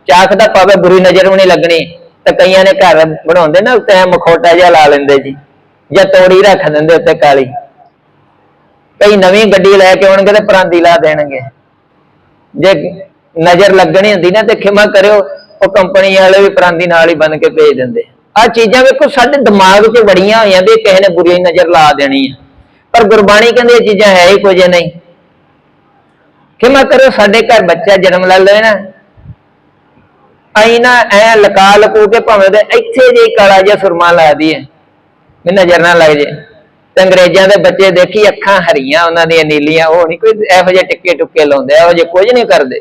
ਚਾਖ ਦਾ ਪਾਵੇ ਬੁਰੀ ਨਜ਼ਰ ਵੀ ਨਹੀਂ ਲੱਗਣੀ, ਤੇ ਕਈਆਂ ਨੇ ਘਰ ਬਣਾਉਂਦੇ ਨਾ, ਉੱਤੇ ਮਖੌਟਾ ਜਿਹਾ ਲਾ ਲੈਂਦੇ ਜੀ, ਜਾਂ ਤੋੜੀ ਰੱਖ ਦਿੰਦੇ ਉੱਤੇ ਕਾਲੀ। ਕਈ ਨਵੀਂ ਗੱਡੀ ਲੈ ਕੇ ਆਉਣਗੇ ਤੇ ਪਰਾਂਦੀ ਲਾ ਦੇਣਗੇ। ਜੇ ਨਜ਼ਰ ਲੱਗਣੀ ਹੁੰਦੀ ਨਾ ਤੇ ਖਿਮਾ ਕਰਿਓ, ਉਹ ਕੰਪਨੀ ਵਾਲੇ ਵੀ ਪਰਾਂਦੀ ਨਾਲ ਹੀ ਬਣ ਕੇ ਭੇਜ ਦਿੰਦੇ। ਆ ਚੀਜ਼ਾਂ ਵੇਖੋ, ਸਾਡੇ ਦਿਮਾਗ 'ਚ ਬੜੀਆਂ ਹੋਈਆਂ ਵੀ ਕਿਸੇ ਨੇ ਬੁਰੀ ਨਜ਼ਰ ਲਾ ਦੇਣੀ ਹੈ ਪਰ ਗੁਰਬਾਣੀ ਕਹਿੰਦੀ ਇਹ ਚੀਜ਼ਾਂ ਹੈ ਹੀ ਕੁਝ ਨਹੀਂ। ਖਿਮਾ ਕਰਿਓ, ਸਾਡੇ ਘਰ ਬੱਚਾ ਜਨਮ ਲੈ ਲਵੇ ਨਾ। ਆਈ ਨਾ ਐ ਲਕਾ ਲਕੂ ਕੇ ਭਾਵੇਂ ਤੇ ਇੱਥੇ ਜੇ ਕਾਲਾ ਜਿਹਾ ਸੁਰਮਾ ਲਾ ਦਈਏ, ਵੀ ਨਜ਼ਰ ਨਾ ਲੱਗ ਜੇ। ਤੇ ਅੰਗਰੇਜ਼ਾਂ ਦੇ ਬੱਚੇ ਦੇਖੀ, ਅੱਖਾਂ ਹਰੀਆਂ, ਉਹਨਾਂ ਦੀਆਂ ਨੀਲੀਆਂ, ਉਹ ਨਹੀਂ ਕੋਈ ਇਹੋ ਜਿਹੇ ਟਿੱਕੇ ਟੁੱਕੇ ਲਾਉਂਦੇ, ਇਹੋ ਜਿਹੇ ਕੁਝ ਨਹੀਂ ਕਰਦੇ।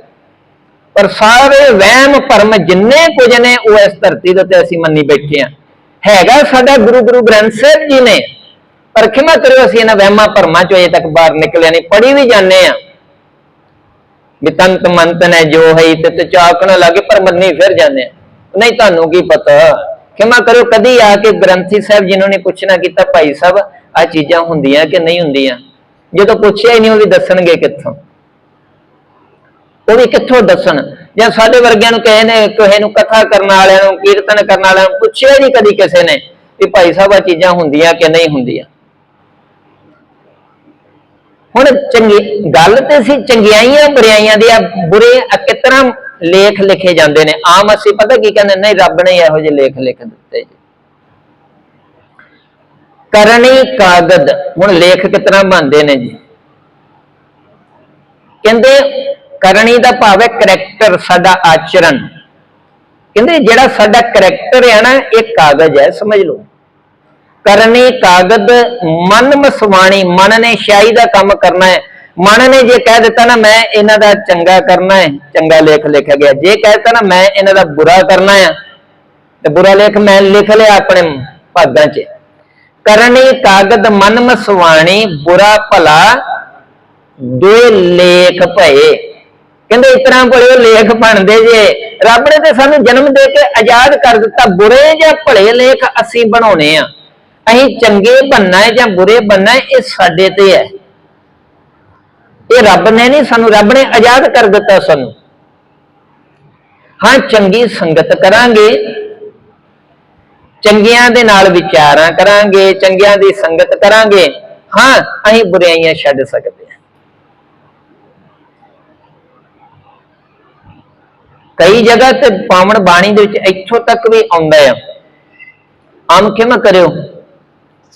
ਪਰ ਸਾਰੇ ਵਹਿਮ ਭਰਮ ਜਿੰਨੇ ਕੁਝ ਨੇ, ਉਹ ਇਸ ਧਰਤੀ ਦੇ ਉੱਤੇ ਅਸੀਂ ਮੰਨੀ ਬੈਠੇ ਆ ਹੈਗਾ ਸਾਡਾ ਗੁਰੂ ਗੁਰੂ ਗ੍ਰੰਥ ਸਾਹਿਬ ਜੀ ਨੇ, ਪਰ ਖਿਮਾ ਕਰਿਓ, ਅਸੀਂ ਇਹਨਾਂ ਵਹਿਮਾਂ ਭਰਮਾਂ ਚੋਂ ਅਜੇ ਤੱਕ ਬਾਹਰ ਨਿਕਲਿਆ ਨਹੀਂ ਪੜੀ ਵੀ ਜਾਂਦੇ ਆ ਵੀ ਮੰਤ ਨੇ ਜੋ ਹੈ ਤੇ ਤੇ ਚਾਕ ਪਰ ਮੰਨੀ ਫਿਰ ਜਾਂਦੇ ਆ ਨਹੀਂ, ਤੁਹਾਨੂੰ ਕੀ ਪਤਾ? ਖਿਮਾ ਕਰਿਓ, ਕਦੀ ਆ ਕੇ ਗ੍ਰੰਥੀ ਸਾਹਿਬ ਜਿਨ੍ਹਾਂ ਨੇ ਪੁੱਛਣਾ ਕੀਤਾ, ਭਾਈ ਸਾਹਿਬ ਆ ਚੀਜ਼ਾਂ ਹੁੰਦੀਆਂ ਕਿ ਨਹੀਂ ਹੁੰਦੀਆਂ? ਜਦੋਂ ਪੁੱਛਿਆ ਹੀ ਨਹੀਂ ਉਹ ਵੀ ਦੱਸਣਗੇ ਕਿੱਥੋਂ? ਉਹ ਵੀ ਕਿੱਥੋਂ ਦੱਸਣ? ਜਾਂ ਸਾਡੇ ਵਰਗਿਆਂ ਨੂੰ ਕਿਸੇ ਨੇ, ਕਿਸੇ ਨੂੰ ਕਥਾ ਕਰਨ ਵਾਲਿਆਂ ਨੂੰ, ਕੀਰਤਨ ਕਰਨ ਵਾਲਿਆਂ ਨੂੰ ਪੁੱਛਿਆ ਨਹੀਂ ਕਦੀ ਕਿਸੇ ਨੇ ਵੀ ਭਾਈ ਸਾਹਿਬ ਆ ਚੀਜ਼ਾਂ ਹੁੰਦੀਆਂ ਕਿ ਨਹੀਂ ਹੁੰਦੀਆਂ? ਹੁਣ ਚੰਗੀ, ਗੱਲ ਤੇ ਸੀ, ਚੰਗਿਆਈਆਂ ਬੁਰਾਈਆਂ ਦੀ ਆ ਬੁਰੇ ਆ ਕਿਤਨਾ ਲੇਖ ਲਿਖੇ ਜਾਂਦੇ ਨੇ। ਆਮ ਅਸੀਂ ਪਤਾ ਕੀ ਕਹਿੰਦੇ ਨਹੀਂ, ਰੱਬ ਨੇ ਇਹੋ ਜਿਹੇ ਲੇਖ ਲਿਖ ਦਿੱਤੇ ਜੀ। ਕਰਨੀ ਕਾਗਦ। ਹੁਣ ਲੇਖ ਕਿਤਨਾ ਬਣਦੇ ਨੇ ਜੀ? ਕਹਿੰਦੇ, ਕਰਨੀ ਦਾ ਭਾਵ ਹੈ ਕਰੈਕਟਰ ਸਾਡਾ ਆਚਰਣ। ਕਹਿੰਦੇ, ਜਿਹੜਾ ਸਾਡਾ ਕਰੈਕਟਰ ਹੈ ਨਾ, ਇਹ ਕਾਗਜ਼ ਹੈ, ਸਮਝ ਲਓ। ਕਰਨੀ ਕਾਗਦ, ਮਨ ਮਸਵਾਣੀ, ਮਨ ਨੇ ਸ਼ਾਈ ਦਾ ਕੰਮ ਕਰਨਾ ਹੈ। ਮਨ ਨੇ ਜੇ ਕਹਿ ਦਿੱਤਾ ਨਾ, ਮੈਂ ਇਹਨਾਂ ਦਾ ਚੰਗਾ ਕਰਨਾ ਹੈ, ਚੰਗਾ ਲੇਖ ਲਿਖਿਆ ਗਿਆ। ਜੇ ਕਹਿ ਦਿੱਤਾ ਨਾ, ਮੈਂ ਇਹਨਾਂ ਦਾ ਬੁਰਾ ਕਰਨਾ ਹੈ, ਤੇ ਬੁਰਾ ਲੇਖ ਮੈਂ ਲਿਖ ਲਿਆ ਆਪਣੇ ਭਾਗਾਂ 'ਚ। ਕਰਨੀ ਕਾਗਦ ਮਨ ਮਸਵਾਣੀ, ਬੁਰਾ ਭਲਾ ਦੋ ਲੇਖ ਭਏ। ਕਹਿੰਦੇ ਇਸ ਤਰ੍ਹਾਂ ਭਲੇ ਲੇਖ ਬਣਦੇ ਜੇ। ਰੱਬ ਨੇ ਤੇ ਸਾਨੂੰ ਜਨਮ ਦੇ ਕੇ ਆਜ਼ਾਦ ਕਰ ਦਿੱਤਾ। ਬੁਰੇ ਜਾਂ ਭਲੇ ਲੇਖ ਅਸੀਂ ਬਣਾਉਣੇ ਆ। ਅਸੀਂ ਚੰਗੇ ਬਣਨਾ ਹੈ ਜਾਂ ਬੁਰੇ ਬਣਨਾ ਹੈ, ਇਹ ਸਾਡੇ ਤੇ ਹੈ। ਇਹ ਰੱਬ ਨੇ ਨਹੀਂ, ਸਾਨੂੰ ਰੱਬ ਨੇ ਆਜ਼ਾਦ ਕਰ ਦਿੱਤਾ ਸਾਨੂੰ। ਹਾਂ, ਚੰਗੀ ਸੰਗਤ ਕਰਾਂਗੇ। ਚੰਗਿਆਂ ਦੇ ਨਾਲ ਵਿਚਾਰਾਂ ਕਰਾਂਗੇ, ਚੰਗਿਆਂ ਦੀ ਸੰਗਤ ਕਰਾਂਗੇ। ਹਾਂ, ਅਸੀਂ ਬੁਰਾਈਆਂ ਛੱਡ ਸਕਦੇ ਹਾਂ। ਕਈ ਜਗ੍ਹਾ ਤੇ ਪਾਵਨ ਬਾਣੀ ਦੇ ਵਿੱਚ ਇੱਥੋਂ ਤੱਕ ਵੀ ਆਉਂਦਾ ਆ। ਆਮ ਕਿਵੇਂ ਕਰਿਓ?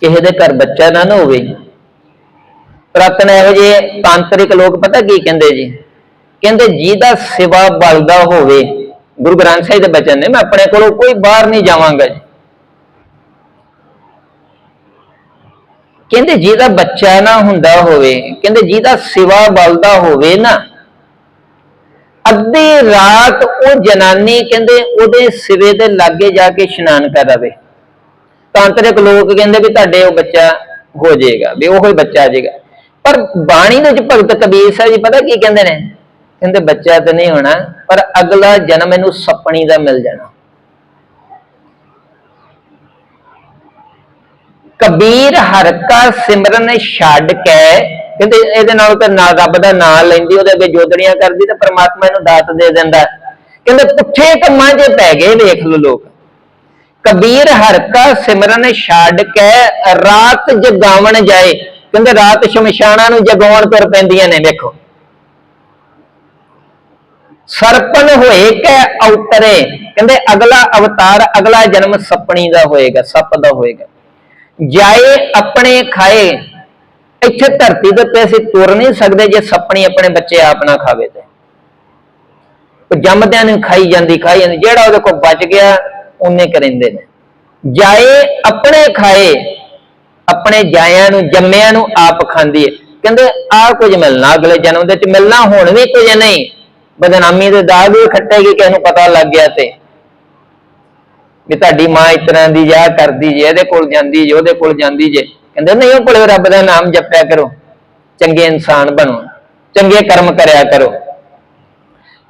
ਕਿਸੇ ਦੇ ਘਰ ਬੱਚਾ ਨਾ ਨਾ ਹੋਵੇ। ਪ੍ਰਤਨ ਇਹੋ ਜਿਹੇ ਤਾਂਤਰਿਕ ਲੋਕ ਪਤਾ ਕੀ ਕਹਿੰਦੇ ਜੀ? ਕਹਿੰਦੇ ਜਿਹਦਾ ਸਿਵਾ ਬਲਦਾ ਹੋਵੇ, ਗੁਰੂ ਗ੍ਰੰਥ ਸਾਹਿਬ ਦੇ ਬਚਨ ਨੇ, ਮੈਂ ਆਪਣੇ ਕੋਲੋਂ ਕੋਈ ਬਾਹਰ ਨਹੀਂ ਜਾਵਾਂਗਾ ਜੀ। ਕਹਿੰਦੇ ਜਿਹਦਾ ਬੱਚਾ ਨਾ ਹੁੰਦਾ ਹੋਵੇ, ਕਹਿੰਦੇ ਜਿਹਦਾ ਸਿਵਾ ਬਲਦਾ ਹੋਵੇ ਨਾ, ਅੱਧੀ ਰਾਤ ਉਹ ਜਨਾਨੀ ਕਹਿੰਦੇ ਉਹਦੇ ਸਿਵੇ ਦੇ ਲਾਗੇ ਜਾ ਕੇ ਇਸ਼ਨਾਨ ਕਰਾਵੇ ਤਾਂਤਰਿਕ ਲੋਕ ਕਹਿੰਦੇ ਵੀ ਤੁਹਾਡੇ ਉਹ ਬੱਚਾ ਹੋ ਜਾਏਗਾ, ਵੀ ਉਹੋ ਹੀ ਬੱਚਾ ਆ ਜਾਏਗਾ। ਪਰ ਬਾਣੀ ਦੇ ਵਿੱਚ ਭਗਤ ਕਬੀਰ ਸਾਹਿਬ ਜੀ ਪਤਾ ਕੀ ਕਹਿੰਦੇ ਨੇ? ਕਹਿੰਦੇ ਬੱਚਾ ਤਾਂ ਨਹੀਂ ਹੋਣਾ, ਪਰ ਅਗਲਾ ਜਨਮ ਇਹਨੂੰ ਸੱਪਣੀ ਦਾ ਮਿਲ ਜਾਣਾ। ਕਬੀਰ ਹਰਕਾ ਸਿਮਰਨ ਛੱਡ ਕੇ, ਕਹਿੰਦੇ ਇਹਦੇ ਨਾਲ ਤਾਂ ਨਾ ਰੱਬ ਦਾ ਨਾਮ ਲੈਂਦੀ, ਉਹਦੇ ਅੱਗੇ ਜੋਦੜੀਆਂ ਕਰਦੀ, ਤੇ ਪ੍ਰਮਾਤਮਾ ਇਹਨੂੰ ਦਾਤ ਦੇ ਦਿੰਦਾ। ਕਹਿੰਦੇ ਪੁੱਠੇ ਕੰਮਾਂ 'ਚ ਪੈ ਗਏ, ਵੇਖ ਲੋ ਲੋਕ। ਕਬੀਰ ਹਰ ਸਿਮਰਨ ਛੱਡ ਕੇ ਰਾਤ ਜਗਾਵਣ ਜਾਏ। ਕਹਿੰਦੇ ਰਾਤ ਸ਼ਮਸ਼ਾਨਾਂ ਨੂੰ ਜਗਾਉਣ ਤੁਰ ਪੈਂਦੀਆਂ ਨੇ, ਵੇਖੋ। ਸਰਪਨ ਹੋਏ ਕਿ ਔਤਰੇ ਕਹਿੰਦੇ ਅਗਲਾ ਅਵਤਾਰ, ਅਗਲਾ ਜਨਮ ਸੱਪਣੀ ਦਾ ਹੋਏਗਾ, ਸੱਪ ਦਾ ਹੋਏਗਾ। ਜਾਏ ਆਪਣੇ ਖਾਏ, ਇੱਥੇ ਧਰਤੀ ਦੇ ਉੱਤੇ ਅਸੀਂ ਤੁਰ ਨਹੀਂ ਸਕਦੇ ਜੇ ਸੱਪਣੀ ਆਪਣੇ ਬੱਚੇ ਆਪ ਨਾ ਖਾਵੇ ਤੇ। ਉਹ ਜੰਮਦਿਆਂ ਨੂੰ ਖਾਈ ਜਾਂਦੀ ਖਾਈ ਜਾਂਦੀ, ਜਿਹੜਾ ਉਹਦੇ ਕੋਲ ਬਚ ਗਿਆ, ਉਹਨੇ ਕਰਿੰਦੇ ਨੇ। ਜਾਏ ਆਪਣੇ ਖਾਏ, ਆਪਣੇ ਜਾਇਆਂ ਨੂੰ, ਜੰਮਿਆਂ ਨੂੰ ਆਪ ਖਾਂਦੀ ਹੈ ਕਹਿੰਦੇ, ਆ ਕੁਝ ਮਿਲਣਾ ਅਗਲੇ ਜਨਮ ਦੇ ਵਿੱਚ, ਮਿਲਣਾ ਹੁਣ ਵੀ ਕੁਝ ਨਹੀਂ। ਬਦਨਾਮੀ ਦੇ ਦਾਗ ਵੀ ਖੱਟੇਗੀ ਕਿਸੇ ਨੂੰ ਪਤਾ ਲੱਗ ਗਿਆ ਤੇ। ਵੀ ਤੁਹਾਡੀ ਮਾਂ ਇਸ ਤਰ੍ਹਾਂ ਦੀ ਜਾ ਕਰਦੀ ਜੇ, ਇਹਦੇ ਕੋਲ ਜਾਂਦੀ ਜੇ, ਉਹਦੇ ਕੋਲ ਜਾਂਦੀ ਜੇ। ਕਹਿੰਦੇ, ਨਹੀਂ, ਉਹ ਕੋਲੇ ਰੱਬ ਦਾ ਨਾਮ ਜਪਿਆ ਕਰੋ। ਚੰਗੇ ਇਨਸਾਨ ਬਣੋ। ਚੰਗੇ ਕਰਮ ਕਰਿਆ ਕਰੋ।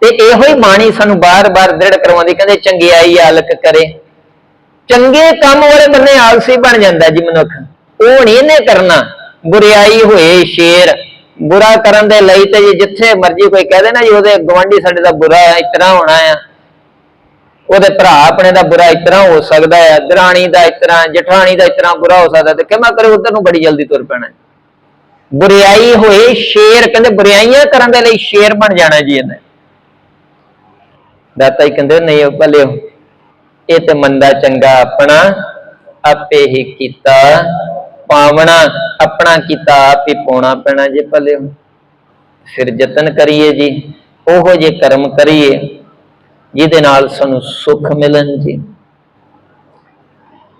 ਤੇ ਇਹੋ ਹੀ ਬਾਣੀ ਸਾਨੂੰ ਬਾਰ-ਬਾਰ ਦ੍ਰਿੜ ਕਰਵਾਉਂਦੀ, ਕਹਿੰਦੇ ਚੰਗਿਆਈ ਆਲਕ ਕਰੇ। ਚੰਗੇ ਕੰਮ ਵਾਲੇ ਬੰਨੇ ਆਲਸੀ ਬਣ ਜਾਂਦਾ ਜੀ ਮਨੁੱਖ। ਉਹ ਨਹੀਂ ਇਹਨੇ ਕਰਨਾ। ਬੁਰਿਆਈ ਹੋਏ ਸ਼ੇਰ। ਬੁਰਾ ਕਰਨ ਦੇ ਲਈ ਤੇ ਜੀ ਜਿੱਥੇ ਮਰਜ਼ੀ ਕੋਈ ਕਹਦੇ ਨਾ ਜੀ, ਉਹਦੇ ਗਵਾਂਢੀ ਸਾਡੇ ਦਾ ਬੁਰਾ ਇਸ ਤਰ੍ਹਾਂ ਹੋਣਾ ਆ। ਉਹਦੇ ਭਰਾ ਆਪਣੇ ਦਾ ਬੁਰਾ ਇਸ ਤਰ੍ਹਾਂ ਹੋ ਸਕਦਾ ਹੈ, ਦਰਾਣੀ ਦਾ ਇਤਨਾ ਜਠਾਣੀ ਦਾ ਇਤਨਾ ਬੁਰਾ ਹੋ ਸਕਦਾ ਤੇ ਕਿਵੇਂ ਕਰੇ, ਉਧਰ ਨੂੰ ਬੜੀ ਜਲਦੀ ਤੁਰ ਪੈਣਾ ਬੁਰਿਆਈ ਹੋਏ ਸ਼ੇਰ, ਕਹਿੰਦੇ ਬੁਰਿਆਈਆਂ ਕਰਨ ਦੇ ਲਈ ਸ਼ੇਰ ਬਣ ਜਾਣਾ ਜੀ ਇਹਨੇ। ਦਾਤਾ ਹੀ ਕਹਿੰਦੇ, ਨਹੀਂ ਉਹ ਭਲੇ ਇਹ ਤੇ ਮੰਦਾ ਚੰਗਾ ਆਪਣਾ, ਆਪੇ ਹੀ ਕੀਤਾ, ਪਾਵਣਾ ਆਪਣਾ ਕੀਤਾ, ਆਪੇ ਪਾਉਣਾ ਪੈਣਾ ਜੇ ਭਲੇ ਫਿਰ ਯਤਨ ਕਰੀਏ ਜੀ, ਉਹੋ ਜੇ ਕਰਮ ਕਰੀਏ ਜਿਹਦੇ ਨਾਲ ਸਾਨੂੰ ਸੁੱਖ ਮਿਲਣ ਜੀ।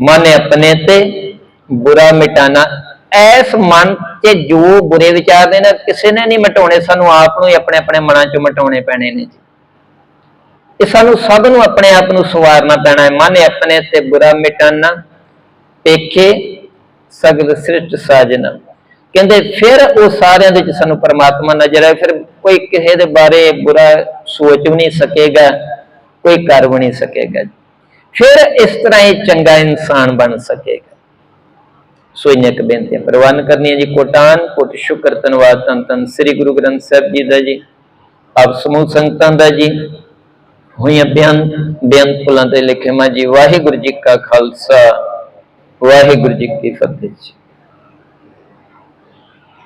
ਮਨ ਆਪਣੇ ਤੇ, ਬੁਰਾ ਮਿਟਾਣਾ, ਐਸ ਮਨ ਤੇ ਜੋ ਬੁਰੇ ਵਿਚਾਰ ਨੇ ਨਾ, ਕਿਸੇ ਨੇ ਨਹੀਂ ਮਿਟਾਉਣੇ, ਸਾਨੂੰ ਆਪ ਨੂੰ ਹੀ ਆਪਣੇ ਆਪਣੇ ਮਨਾਂ ਚੋਂ ਮਿਟਾਉਣੇ ਪੈਣੇ ਨੇ ਜੀ। ਇਹ ਸਾਨੂੰ ਸਭ ਨੂੰ ਆਪਣੇ ਆਪ ਨੂੰ ਸਵਾਰਨਾ ਪੈਣਾ ਹੈ। ਮਨ ਆਪਣੇ ਤੇ ਬੁਰਾ ਮਿਟਾਨਾ ਪੇਖੇ, ਸਗਲ ਸ੍ਰਿਸ਼ਟ ਸਾਜਨਾ। ਕਹਿੰਦੇ ਫਿਰ ਉਹ ਸਾਰਿਆਂ ਦੇ ਵਿੱਚ ਸਾਨੂੰ ਪਰਮਾਤਮਾ ਨਜ਼ਰ ਆਏ। ਫਿਰ ਕੋਈ ਕਿਸੇ ਦੇ ਬਾਰੇ ਬੁਰਾ ਸੋਚ ਵੀ ਨਹੀਂ ਸਕੇਗਾ। ਕੋਈ ਕਰ ਬਣੀ ਸਕੇਗਾ ਫਿਰ ਇਸ ਤਰ੍ਹਾਂ ਇਹ ਚੰਗਾ ਇਨਸਾਨ ਬਣ ਸਕੇਗਾ। ਸੋ ਇੰਨੀਆਂ ਕੁ ਬੇਨਤੀਆਂ ਪ੍ਰਵਾਨ ਕਰਨੀਆਂ ਜੀ। ਕੋਟਾਨ, ਕੋਟ ਸ਼ੁਕਰ, ਧੰਨਵਾਦ ਤਨ ਤਨ ਸ੍ਰੀ ਗੁਰੂ ਗ੍ਰੰਥ ਸਾਹਿਬ ਜੀ ਦਾ ਜੀ। ਆਪ ਸਮੂਹ ਸੰਗਤਾਂ ਦਾ ਜੀ। ਹੋਈਆਂ ਬਿਆਨ ਬੇਅੰਤ ਫੁੱਲਾਂ ਤੇ ਲਿਖੇ ਮਾ ਜੀ। ਵਾਹਿਗੁਰੂ ਜੀ ਕਾ ਖਾਲਸਾ, ਵਾਹਿਗੁਰੂ ਜੀ ਕੀ ਫਤਿਹ